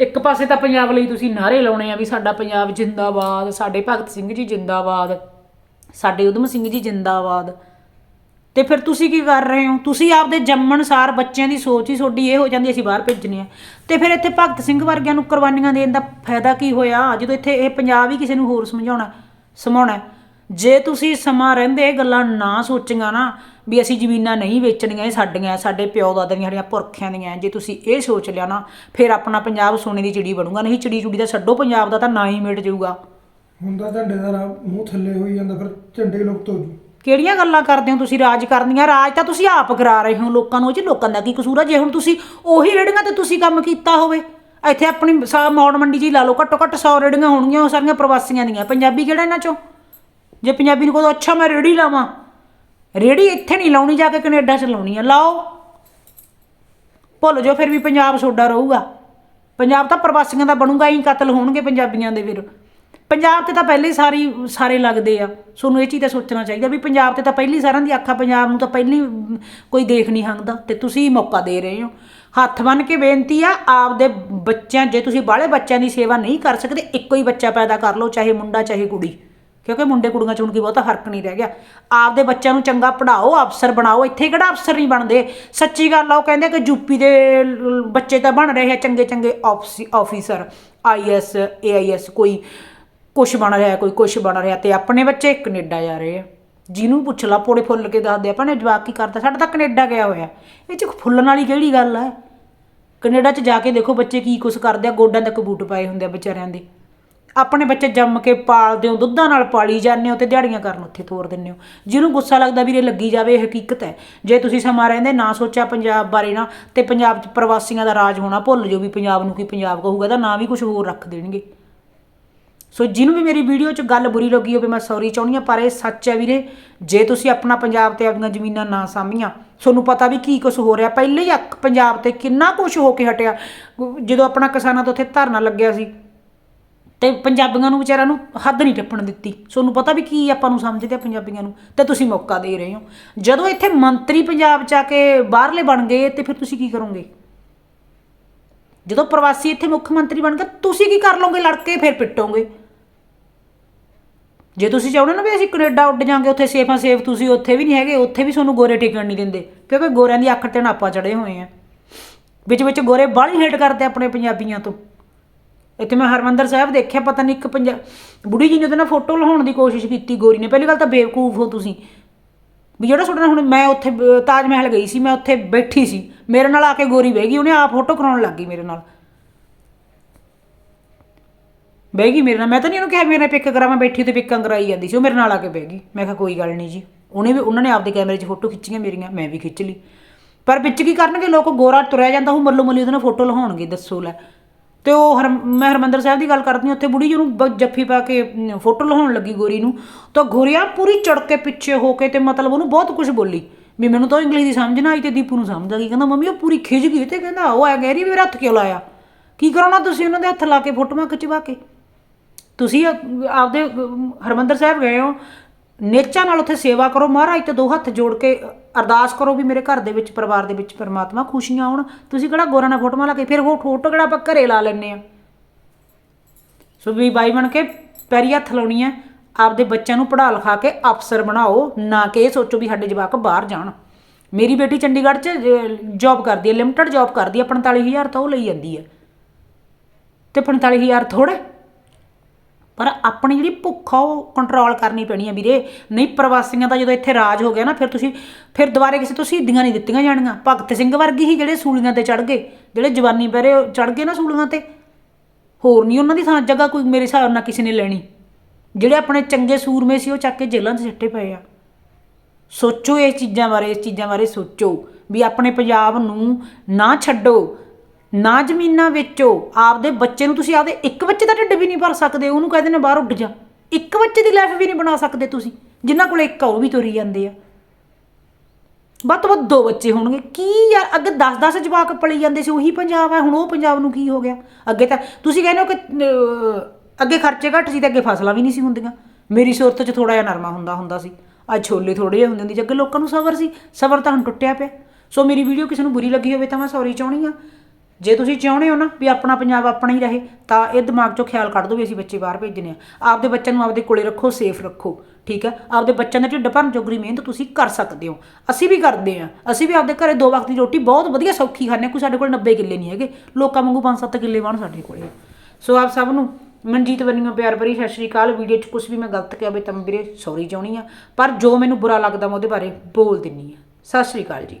ਇੱਕ ਪਾਸੇ ਤਾਂ ਪੰਜਾਬ ਲਈ ਤੁਸੀਂ ਨਾਰੇ ਲਾਉਣੇ ਆ ਵੀ ਸਾਡਾ ਪੰਜਾਬ ਜਿੰਦਾਬਾਦ, ਸਾਡੇ ਭਗਤ ਸਿੰਘ ਜੀ ਜਿੰਦਾਬਾਦ, ਸਾਡੇ ਉਧਮ ਸਿੰਘ ਜੀ ਜਿੰਦਾਬਾਦ। ਤੇ ਫਿਰ ਤੁਸੀਂ ਕੀ ਕਰ ਰਹੇ ਹੋ? ਤੁਸੀਂ ਆਪਦੇ ਜੰਮਣ ਸਾਰ ਬੱਚਿਆਂ ਦੀ ਸੋਚ ਹੀ ਤੁਹਾਡੀ ਇਹ ਹੋ ਜਾਂਦੀ, ਅਸੀਂ ਬਾਹਰ ਭੇਜਣੇ ਆ। ਤੇ ਫਿਰ ਇੱਥੇ ਭਗਤ ਸਿੰਘ ਵਰਗਿਆਂ ਨੂੰ ਕੁਰਬਾਨੀਆਂ ਦੇਣ ਦਾ ਫਾਇਦਾ ਕੀ ਹੋਇਆ? ਜਦੋਂ ਇੱਥੇ ਇਹ ਪੰਜਾਬ ਹੀ ਕਿਸੇ ਨੂੰ ਹੋਰ ਸਮਝਾਉਣਾ, ਸਮਾਉਣਾ ਜੇ ਤੁਸੀਂ ਸਮਾਂ ਰਹਿੰਦੇ ਇਹ ਗੱਲਾਂ ਨਾ ਸੋਚੀਆਂ ਨਾ ਵੀ ਅਸੀਂ ਜ਼ਮੀਨਾਂ ਨਹੀਂ ਵੇਚਣੀਆਂ, ਇਹ ਸਾਡੀਆਂ, ਸਾਡੇ ਪਿਓ ਦਾਦਿਆਂ ਦੀਆਂ, ਸਾਡੀਆਂ ਪੁਰਖਿਆਂ ਦੀਆਂ, ਜੇ ਤੁਸੀਂ ਇਹ ਸੋਚ ਲਿਆ ਨਾ, ਫਿਰ ਆਪਣਾ ਪੰਜਾਬ ਸੋਨੇ ਦੀ ਚਿੜੀ ਬਣੂਗਾ। ਨਹੀਂ ਚਿੜੀ ਚੁੜੀ ਦਾ ਛੱਡੋ ਪੰਜਾਬ ਦਾ ਤਾਂ ਨਾ ਹੀ ਮਿਟ ਜਾਊਗਾ। ਹੁੰਦਾ ਝੰਡੇ ਦਾ ਰਾਹ ਮੂੰਹ ਥੱਲੇ ਹੋਈ ਜਾਂਦਾ, ਫਿਰ ਝੰਡੇ ਲੋਕ ਤੋਂ ਜੂ ਕਿਹੜੀਆਂ ਗੱਲਾਂ ਕਰਦੇ ਹੋ ਤੁਸੀਂ ਰਾਜ ਕਰਨੀਆਂ? ਰਾਜ ਤਾਂ ਤੁਸੀਂ ਆਪ ਕਰਾ ਰਹੇ ਹੋ ਲੋਕਾਂ ਨੂੰ ਉਹ 'ਚ ਲੋਕਾਂ ਦਾ ਕੀ ਕਸੂਰ ਆ? ਜੇ ਹੁਣ ਤੁਸੀਂ ਉਹੀ ਰੇੜੀਆਂ ਤੇ ਤੁਸੀਂ ਕੰਮ ਕੀਤਾ ਹੋਵੇ, ਇੱਥੇ ਆਪਣੀ ਸਾ ਮੌੜ ਮੰਡੀ 'ਚ ਲਾ ਲਓ ਘੱਟੋ ਘੱਟ 100 ਰੇੜੀਆਂ ਹੋਣਗੀਆਂ, ਉਹ ਸਾਰੀਆਂ ਪ੍ਰਵਾਸੀਆਂ ਦੀਆਂ। ਪੰਜਾਬੀ ਕਿਹੜਾ ਇਹਨਾਂ 'ਚੋਂ? ਜੇ ਪੰਜਾਬੀ ਨੂੰ ਕਹੋ ਅੱਛਾ ਮੈਂ ਰੇੜੀ ਲਾਵਾਂ। ਰੇੜੀ ਇੱਥੇ ਨਹੀਂ ਲਾਉਣੀ, ਜਾ ਕੇ ਕੈਨੇਡਾ 'ਚ ਲਾਉਣੀ ਆ। ਲਾਓ। ਭੁੱਲ ਜਾਓ, ਫਿਰ ਵੀ ਪੰਜਾਬ ਸੋਡਾ ਰਹੂਗਾ। ਪੰਜਾਬ ਤਾਂ ਪ੍ਰਵਾਸੀਆਂ ਦਾ ਬਣੂਗਾ ਹੀ ਕਤਲ ਹੋਣਗੇ ਪੰਜਾਬੀਆਂ ਦੇ ਫਿਰ। ਪੰਜਾਬ ਤੇ ਤਾਂ ਪਹਿਲੇ ਹੀ ਸਾਰੀ, ਸਾਰੇ ਲੱਗਦੇ ਆ। ਤੁਹਾਨੂੰ ਇਹ ਚੀਜ਼ ਤਾਂ ਸੋਚਣਾ ਚਾਹੀਦਾ ਵੀ ਪੰਜਾਬ ਤੇ ਤਾਂ ਪਹਿਲੀ ਸਾਰਿਆਂ ਦੀ ਅੱਖਾਂ ਪੰਜਾਬ ਨੂੰ ਤਾਂ ਪਹਿਲੀ, ਕੋਈ ਦੇਖ ਨਹੀਂ ਹੰਗਦਾ। ਤੇ ਤੁਸੀਂ ਮੌਕਾ ਦੇ ਰਹੇ ਹੋ। ਹੱਥ ਬੰਨ ਕੇ ਬੇਨਤੀ ਆ, ਆਪਦੇ ਬੱਚਿਆਂ, ਜੇ ਤੁਸੀਂ ਬਾਹਲੇ ਬੱਚਿਆਂ ਦੀ ਸੇਵਾ ਨਹੀਂ ਕਰ ਸਕਦੇ, ਇੱਕੋ ਹੀ ਬੱਚਾ ਪੈਦਾ ਕਰ ਲਓ, ਚਾਹੇ ਮੁੰਡਾ, ਚਾਹੇ ਕੁੜੀ। ਕਿਉਂਕਿ ਮੁੰਡੇ ਕੁੜੀਆਂ ਚ ਹੁਣ ਕੀ ਬਹੁਤਾ ਫ਼ਰਕ ਨਹੀਂ ਰਹਿ ਗਿਆ। ਆਪਦੇ ਬੱਚਿਆਂ ਨੂੰ ਚੰਗਾ ਪੜ੍ਹਾਓ, ਅਫਸਰ ਬਣਾਓ। ਇੱਥੇ ਕਿਹੜਾ ਅਫਸਰ ਨਹੀਂ ਬਣਦੇ? ਸੱਚੀ ਗੱਲ ਆ, ਉਹ ਕਹਿੰਦੇ ਕਿ ਯੂਪੀ ਦੇ ਬੱਚੇ ਤਾਂ ਬਣ ਰਹੇ ਆ ਚੰਗੇ ਚੰਗੇ ਆਫੀਸਰ ਆਈਐਸ ਏਆਈਐਸ ਕੋਈ ਕੁਛ ਬਣ ਰਿਹਾ, ਕੋਈ ਕੁਛ ਬਣ ਰਿਹਾ ਤੇ ਆਪਣੇ ਬੱਚੇ ਕੈਨੇਡਾ ਜਾ ਰਹੇ ਆ। ਜਿਹਨੂੰ ਪੁੱਛ ਲਾ, ਪੋੜੇ ਫੁੱਲ ਕੇ ਦੱਸਦੇ ਆ, ਭਣੇ ਜਵਾਕ ਕੀ ਕਰਦਾ? ਸਾਡਾ ਤਾਂ ਕੈਨੇਡਾ ਗਿਆ ਹੋਇਆ। ਇਹ ਚ ਫੁੱਲਣ ਵਾਲੀ ਕਿਹੜੀ ਗੱਲ ਹੈ ਕੈਨੇਡਾ 'ਚ ਜਾ ਕੇ ਦੇਖੋ ਬੱਚੇ ਕੀ ਕੁਛ ਕਰਦੇ ਆ ਗੋਡਾਂ ਤੱਕ ਬੂਟ ਪਾਏ ਹੁੰਦੇ ਆ ਵਿਚਾਰਿਆਂ ਦੇ। ਆਪਣੇ ਬੱਚੇ ਜੰਮ ਕੇ ਪਾਲਦੇ ਹੋ, ਦੁੱਧਾਂ ਨਾਲ ਪਾਲੀ ਜਾਂਦੇ ਹੋ ਤੇ ਦਿਹਾੜੀਆਂ ਕਰਨ ਉੱਥੇ ਤੋਰ ਦਿੰਦੇ ਹੋ। ਜਿਹਨੂੰ ਗੁੱਸਾ ਲੱਗਦਾ ਵੀਰੇ ਲੱਗੀ ਜਾਵੇ, ਇਹ ਹਕੀਕਤ ਹੈ। ਜੇ ਤੁਸੀਂ ਸਮਾਂ ਰਹਿੰਦੇ, ਨਾ ਸੋਚਿਆ ਪੰਜਾਬ ਬਾਰੇ ਨਾ, ਤੇ ਪੰਜਾਬ 'ਚ ਪ੍ਰਵਾਸੀਆਂ ਦਾ ਰਾਜ ਹੋਣਾ ਭੁੱਲ ਜਾਓ ਵੀ ਪੰਜਾਬ ਨੂੰ ਕੀ ਪੰਜਾਬ ਕਹੂਗਾ ਤਾਂ ਨਾ ਵੀ ਕੁਝ ਹੋਰ ਰੱਖ ਦੇਣਗੇ। ਸੋ ਜਿਹਨੂੰ ਵੀ ਮੇਰੀ ਵੀਡੀਓ 'ਚ ਗੱਲ ਬੁਰੀ ਲੱਗੀ ਹੋਵੇ, ਮੈਂ ਸੌਰੀ ਚਾਹੁੰਦੀ ਹਾਂ, ਪਰ ਇਹ ਸੱਚ ਹੈ ਵੀਰੇ। ਜੇ ਤੁਸੀਂ ਆਪਣਾ ਪੰਜਾਬ ਤੇ ਆਪਣੀਆਂ ਜ਼ਮੀਨਾਂ ਨਾ ਸਾਂਭੀਆਂ, ਤੁਹਾਨੂੰ ਪਤਾ ਵੀ ਕੀ ਕੁਝ ਹੋ ਰਿਹਾ। ਪਹਿਲੇ ਹੀ ਅੱਕ- ਪੰਜਾਬ ਤੇ ਕਿੰਨਾ ਕੁਝ ਹੋ ਕੇ ਹਟਿਆ। ਜਦੋਂ ਆਪਣਾ ਕਿਸਾਨਾਂ ਤੋਂ ਉੱਥੇ ਧਰਨਾ ਲੱਗਿਆ ਸੀ, ਤੇ ਪੰਜਾਬੀਆਂ ਨੂੰ ਵਿਚਾਰਿਆਂ ਨੂੰ ਹੱਦ ਨਹੀਂ ਟੱਪਣ ਦਿੱਤੀ। ਤੁਹਾਨੂੰ ਪਤਾ ਵੀ ਕੀ ਆਪਾਂ ਨੂੰ ਸਮਝਦੇ ਆ ਪੰਜਾਬੀਆਂ ਨੂੰ, ਤੇ ਤੁਸੀਂ ਮੌਕਾ ਦੇ ਰਹੇ ਹੋ। ਜਦੋਂ ਇੱਥੇ ਮੰਤਰੀ ਪੰਜਾਬ ਚ ਆ ਕੇ ਬਾਹਰਲੇ ਬਣ ਗਏ, ਤੇ ਫਿਰ ਤੁਸੀਂ ਕੀ ਕਰੋਗੇ? ਜਦੋਂ ਪ੍ਰਵਾਸੀ ਇੱਥੇ ਮੁੱਖ ਮੰਤਰੀ ਬਣ ਗਏ, ਤੁਸੀਂ ਕੀ ਕਰ ਲਓਗੇ? ਲੜ ਕੇ ਫਿਰ ਪਿੱਟੋਗੇ। ਜੇ ਤੁਸੀਂ ਚਾਹੁੰਦੇ ਨਾ ਵੀ ਅਸੀਂ ਕੈਨੇਡਾ ਉੱਡ ਜਾਾਂਗੇ, ਉੱਥੇ ਸੇਫਾਂ ਸੇਫ ਤੁਸੀਂ ਉੱਥੇ ਵੀ ਨਹੀਂ ਹੈਗੇ, ਉੱਥੇ ਵੀ ਤੁਹਾਨੂੰ ਗੋਰੇ ਟਿਕਣ ਨਹੀਂ ਦਿੰਦੇ, ਕਿਉਂਕਿ ਗੋਰਿਆਂ ਦੀ ਅੱਖ ਤੇ ਨਾਪਾ ਚੜੇ ਹੋਏ ਆ। ਵਿੱਚ ਵਿੱਚ ਗੋਰੇ ਬਾਹਲੀ ਹੇਟ ਕਰਦੇ ਆਪਣੇ ਪੰਜਾਬੀਆਂ ਤੋਂ। ਇੱਥੇ ਮੈਂ ਹਰਮੰਦਰ ਸਾਹਿਬ ਦੇਖਿਆ, ਪਤਾ ਨਹੀਂ ਇੱਕ ਪੰਜਾ ਬੁੜੀ ਜੀ ਨੇ ਉਹਦੇ ਨਾਲ ਫੋਟੋ ਲਹਾਉਣ ਦੀ ਕੋਸ਼ਿਸ਼ ਕੀਤੀ ਗੋਰੀ ਨੇ। ਪਹਿਲੀ ਗੱਲ ਤਾਂ ਬੇਵਕੂਫ ਹੋ ਤੁਸੀਂ। ਵੀ ਜਿਹੜਾ ਤੁਹਾਡੇ ਨਾਲ ਹੁਣ ਮੈਂ ਉੱਥੇ, ਤਾਜ ਮਹਿਲ ਗਈ ਸੀ, ਮੈਂ ਉੱਥੇ ਬੈਠੀ ਸੀ। ਮੇਰੇ ਨਾਲ ਆ ਕੇ ਗੋਰੀ ਬਹਿ ਗਈ, ਉਹਨੇ ਆ ਫੋਟੋ ਕਰਾਉਣ ਲੱਗ ਗਈ ਮੇਰੇ ਨਾਲ। ਬਹਿ ਗਈ ਮੇਰੇ ਨਾਲ। ਮੈਂ ਤਾਂ ਨਹੀਂ ਉਹਨੂੰ ਕਿਹਾ ਮੇਰੇ ਪਿਕ ਕਰਾ ਮੈਂ ਬੈਠੀ ਤੇ ਪਿਕਾਂ ਕਰਾਈ ਜਾਂਦੀ ਸੀ। ਉਹ ਮੇਰੇ ਨਾਲ ਆ ਕੇ ਬਹਿ ਗਈ। ਮੈਂ ਕਿਹਾ, ਕੋਈ ਗੱਲ ਨਹੀਂ ਜੀ। ਉਹਨੇ ਵੀ, ਉਹਨਾਂ ਨੇ ਆਪਦੇ ਕੈਮਰੇ 'ਚ ਫੋਟੋ ਖਿੱਚੀਆਂ ਮੇਰੀਆਂ, ਮੈਂ ਵੀ ਖਿੱਚ ਲਈ। ਪਰ ਵਿੱਚ ਕੀ ਕਰਨਗੇ? ਲੋਕ ਗੋਰਾ ਤੁਰਿਆ ਜਾਂਦਾ ਉਹ ਮੱਲੋ ਮੱਲੀ, ਉਹਦੇ ਨਾਲ ਫੋਟੋ ਲਹਾਉਣਗੇ, ਦੱਸੋ ਲੈ। ਤੇ ਉਹ ਹਰ ਮੈਂ ਹਰਮੰਦਰ ਸਾਹਿਬ ਦੀ ਗੱਲ ਕਰਦੀ ਹਾਂ, ਉੱਥੇ ਬੁੜੀ ਜੀ ਨੂੰ ਬ- ਜੱਫੀ ਪਾ ਕੇ ਫੋਟੋ ਲਹਾਉਣ ਲੱਗੀ ਗੋਰੀ ਨੂੰ। ਤਾਂ ਗੋਰੀਆ ਪੂਰੀ ਚੜ ਕੇ ਪਿੱਛੇ ਹੋ ਕੇ ਤੇ ਮਤਲਬ ਉਹਨੂੰ ਬਹੁਤ ਕੁਝ ਬੋਲੀ। ਵੀ ਮੈਨੂੰ ਤਾਂ ਇੰਗਲਿਸ਼ ਦੀ ਸਮਝ ਨਾ ਆਈ ਤੇ ਦੀਪੂ ਨੂੰ ਸਮਝ ਆ ਗਈ। ਕਹਿੰਦਾ, ਮੰਮੀ, ਉਹ ਪੂਰੀ ਖਿਜ ਗਈ ਤੇ ਕਹਿੰਦਾ, ਉਹ ਆ ਕਹਿ ਰਹੀ ਵੀ ਮੇਰਾ ਹੱਥ ਕਿਉਂ ਲਾਇਆ? ਕੀ ਕਰਾਉਣਾ ਤੁਸੀਂ ਉਹਨਾਂ ਦੇ ਹੱਥ ਲਾ ਕੇ, ਫੋਟੋਆਂ ਖਿਚਵਾ ਕੇ? ਤੁਸੀਂ ਅ- ਆਪਦੇ ਅਮ, ਹਰਮੰਦਰ ਸਾਹਿਬ ਗਏ ਹੋ ਨੇਚਾ ਨਾਲ ਉੱਥੇ ਸੇਵਾ ਕਰੋ ਮਹਾਰਾਜ ਤੇ ਦੋ ਹੱਥ ਜੋੜ ਕੇ ਅਰਦਾਸ ਕਰੋ ਵੀ ਮੇਰੇ ਘਰ ਦੇ ਵਿੱਚ ਪਰਿਵਾਰ ਦੇ ਵਿੱਚ ਪਰਮਾਤਮਾ ਖੁਸ਼ੀਆਂ ਆਉਣ ਤੁਸੀਂ ਕਿਹੜਾ ਗੋਰਾਂ ਨਾਲ ਫੋਟੋਆਂ ਲਾ ਕੇ ਫਿਰ ਉਹ ਫੋਟੋ ਕਿਹੜਾ ਆਪਾਂ ਘਰੇ ਲਾ ਲੈਂਦੇ ਆ ਸੋ ਵੀ ਬਾਈ ਬਣ ਕੇ ਪੈਰੀ ਹੱਥ ਲਾਉਣੀ ਹੈ ਆਪਦੇ ਬੱਚਿਆਂ ਨੂੰ ਪੜ੍ਹਾ ਲਿਖਾ ਕੇ ਅਫਸਰ ਬਣਾਓ ਨਾ ਕਿ ਇਹ ਸੋਚੋ ਵੀ ਸਾਡੇ ਜਵਾਕ ਬਾਹਰ ਜਾਣ। ਮੇਰੀ ਬੇਟੀ ਚੰਡੀਗੜ੍ਹ 'ਚ ਜੌਬ ਕਰਦੀ ਹੈ ਲਿਮਟਿਡ ਜੌਬ ਕਰਦੀ ਹੈ 45000 ਤਾਂ ਉਹ ਲਈ ਜਾਂਦੀ ਹੈ। ਤੇ 45000 ਥੋੜਾ ਪਰ ਆਪਣੀ ਜਿਹੜੀ ਭੁੱਖ ਆ, ਉਹ ਕੰਟਰੋਲ ਕਰਨੀ ਪੈਣੀ ਆ ਵੀਰੇ। ਨਹੀਂ, ਪ੍ਰਵਾਸੀਆਂ ਦਾ ਜਦੋਂ ਇੱਥੇ ਰਾਜ ਹੋ ਗਿਆ ਨਾ, ਫਿਰ ਤੁਸੀਂ, ਫਿਰ ਦੁਬਾਰੇ ਕਿਸੇ ਤੋਂ ਸ਼ਹੀਦੀਆਂ ਨਹੀਂ ਦਿੱਤੀਆਂ ਜਾਣੀਆਂ। ਭਗਤ ਸਿੰਘ ਵਰਗੀ ਹੀ ਜਿਹੜੇ ਸੂਲੀਆਂ ਤੇ ਚੜ ਗਏ, ਜਿਹੜੇ ਜਵਾਨੀ ਪਹਿਰੇ ਚੜ ਗਏ ਨਾ ਸੂਲੀਆਂ ਤੇ। ਹੋਰ ਨਹੀਂ ਉਹਨਾਂ ਦੀ ਥਾਂ ਜਗ੍ਹਾ ਕੋਈ ਮੇਰੇ ਹਿਸਾਬ ਨਾਲ ਕਿਸੇ ਨੇ ਲੈਣੀ। ਜਿਹੜੇ ਆਪਣੇ ਚੰਗੇ ਸੂਰਮੇ ਸੀ, ਉਹ ਚੱਕ ਕੇ ਜੇਲ੍ਹਾਂ 'ਚ ਸਿੱਟੇ ਪਏ ਆ। ਸੋਚੋ ਇਹ ਚੀਜ਼ਾਂ ਬਾਰੇ, ਇਸ ਚੀਜ਼ਾਂ ਬਾਰੇ ਸੋਚੋ। ਵੀ ਆਪਣੇ ਪੰਜਾਬ ਨੂੰ ਨਾ ਛੱਡੋ। ਨਾ ਜ਼ਮੀਨਾਂ ਵੇਚੋ, ਆਪਦੇ ਬੱਚੇ ਨੂੰ ਤੁਸੀਂ ਆਪਦੇ ਇੱਕ ਬੱਚੇ ਦਾ ਢਿੱਡ ਵੀ ਨਹੀਂ ਭਰ ਸਕਦੇ, ਉਹਨੂੰ ਕਹਿੰਦੇ ਨੇ ਬਾਹਰ ਉੱਡ ਜਾ। ਇੱਕ ਬੱਚੇ ਦੀ ਲਾਈਫ ਵੀ ਨਹੀਂ ਬਣਾ ਸਕਦੇ ਤੁਸੀਂ, ਜਿਨ੍ਹਾਂ ਕੋਲ ਇੱਕ ਆ, ਉਹ ਵੀ ਤੁਰੀ ਜਾਂਦੇ ਆ। ਵੱਧ ਤੋਂ ਵੱਧ ਦੋ ਬੱਚੇ ਹੋਣਗੇ। ਕੀ ਯਾਰ, ਅੱਗੇ 10-10 ਜਵਾਕ ਪਲੀ ਜਾਂਦੇ ਸੀ, ਉਹੀ ਪੰਜਾਬ ਹੈ, ਹੁਣ ਉਹ ਪੰਜਾਬ ਨੂੰ ਕੀ ਹੋ ਗਿਆ? ਅੱਗੇ ਤਾਂ ਤੁਸੀਂ ਕਹਿੰਦੇ ਹੋ ਕਿ ਅੱਗੇ ਖਰਚੇ ਘੱਟ ਸੀ ਤੇ ਅੱਗੇ ਫਸਲਾਂ ਵੀ ਨਹੀਂ ਸੀ ਹੁੰਦੀਆਂ। ਮੇਰੀ ਸੁਰਤ 'ਚ ਥੋੜਾ ਜਿਹਾ ਨਰਮਾ ਹੁੰਦਾ ਹੁੰਦਾ ਸੀ। ਅੱਜ ਛੋਲੇ ਥੋੜੇ ਜਿਹੇ ਹੁੰਦੇ ਹੁੰਦੇ ਸੀ, ਅੱਗੇ ਲੋਕਾਂ ਨੂੰ ਸਬਰ ਸੀ, ਸਬਰ ਤਾਂ ਹੁਣ ਟੁੱਟਿਆ ਪਿਆ। ਸੋ ਮੇਰੀ ਵੀਡੀਓ ਕਿਸੇ ਨੂੰ ਬੁਰੀ ਲੱਗੀ ਹੋਵੇ ਤਾਂ ਮੈਂ ਸੌਰੀ ਚਾਹਣੀ ਆ ਜੇ ਤੁਸੀਂ ਚਾਹੁੰਦੇ ਹੋ ਨਾ ਵੀ ਆਪਣਾ ਪੰਜਾਬ ਆਪਣਾ ਹੀ ਰਹੇ, ਤਾਂ ਇਹ ਦਿਮਾਗ 'ਚੋਂ ਖਿਆਲ ਕੱਢ ਦਿਓ ਵੀ ਅਸੀਂ ਬੱਚੇ ਬਾਹਰ ਭੇਜਣੇ ਆ ਆਪਦੇ ਬੱਚਿਆਂ ਨੂੰ ਆਪਦੇ ਕੋਲੇ ਰੱਖੋ ਸੇਫ ਰੱਖੋ, ਠੀਕ ਹੈ? ਆਪਦੇ ਬੱਚਿਆਂ ਦਾ ਢਿੱਡ ਭਰਨ ਜੋਗਰੀ ਮਿਹਨਤ ਤੁਸੀਂ ਕਰ ਸਕਦੇ ਹੋ। ਅਸੀਂ ਵੀ ਕਰਦੇ ਆ ਅਸੀਂ ਵੀ ਆਪਦੇ ਘਰੇ ਦੋ ਵਕਤ ਦੀ ਰੋਟੀ ਬਹੁਤ ਵਧੀਆ ਸੌਖੀ ਖਾਂਦੇ ਹਾਂ, ਕੋਈ ਸਾਡੇ ਕੋਲ 90 ਕਿੱਲੇ ਨਹੀਂ ਹੈਗੇ। ਲੋਕਾਂ ਵਾਂਗੂ 5-7 ਕਿੱਲੇ ਵਾਣ ਸਾਡੇ ਕੋਲੇ ਸੋ ਆਪ ਸਭ ਨੂੰ ਮਨਜੀਤ ਵੰਨੀਓ ਪਿਆਰ ਭਰੀ ਸਤਿ ਸ਼੍ਰੀ ਅਕਾਲ। ਵੀਡੀਓ 'ਚ ਕੁਝ ਵੀ ਮੈਂ ਗਲਤ ਕਿਹਾ ਹੋਵੇ ਤਾਂ ਵੀਰੇ ਸੌਰੀ ਚਾਹੁੰਦੀ ਆ ਪਰ ਜੋ ਮੈਨੂੰ ਬੁਰਾ ਲੱਗਦਾ ਮੈਂ ਉਹਦੇ ਬਾਰੇ ਬੋਲ ਦਿੰਨੀ ਆ ਸਤਿ ਸ਼੍ਰੀ ਅਕਾਲ ਜੀ।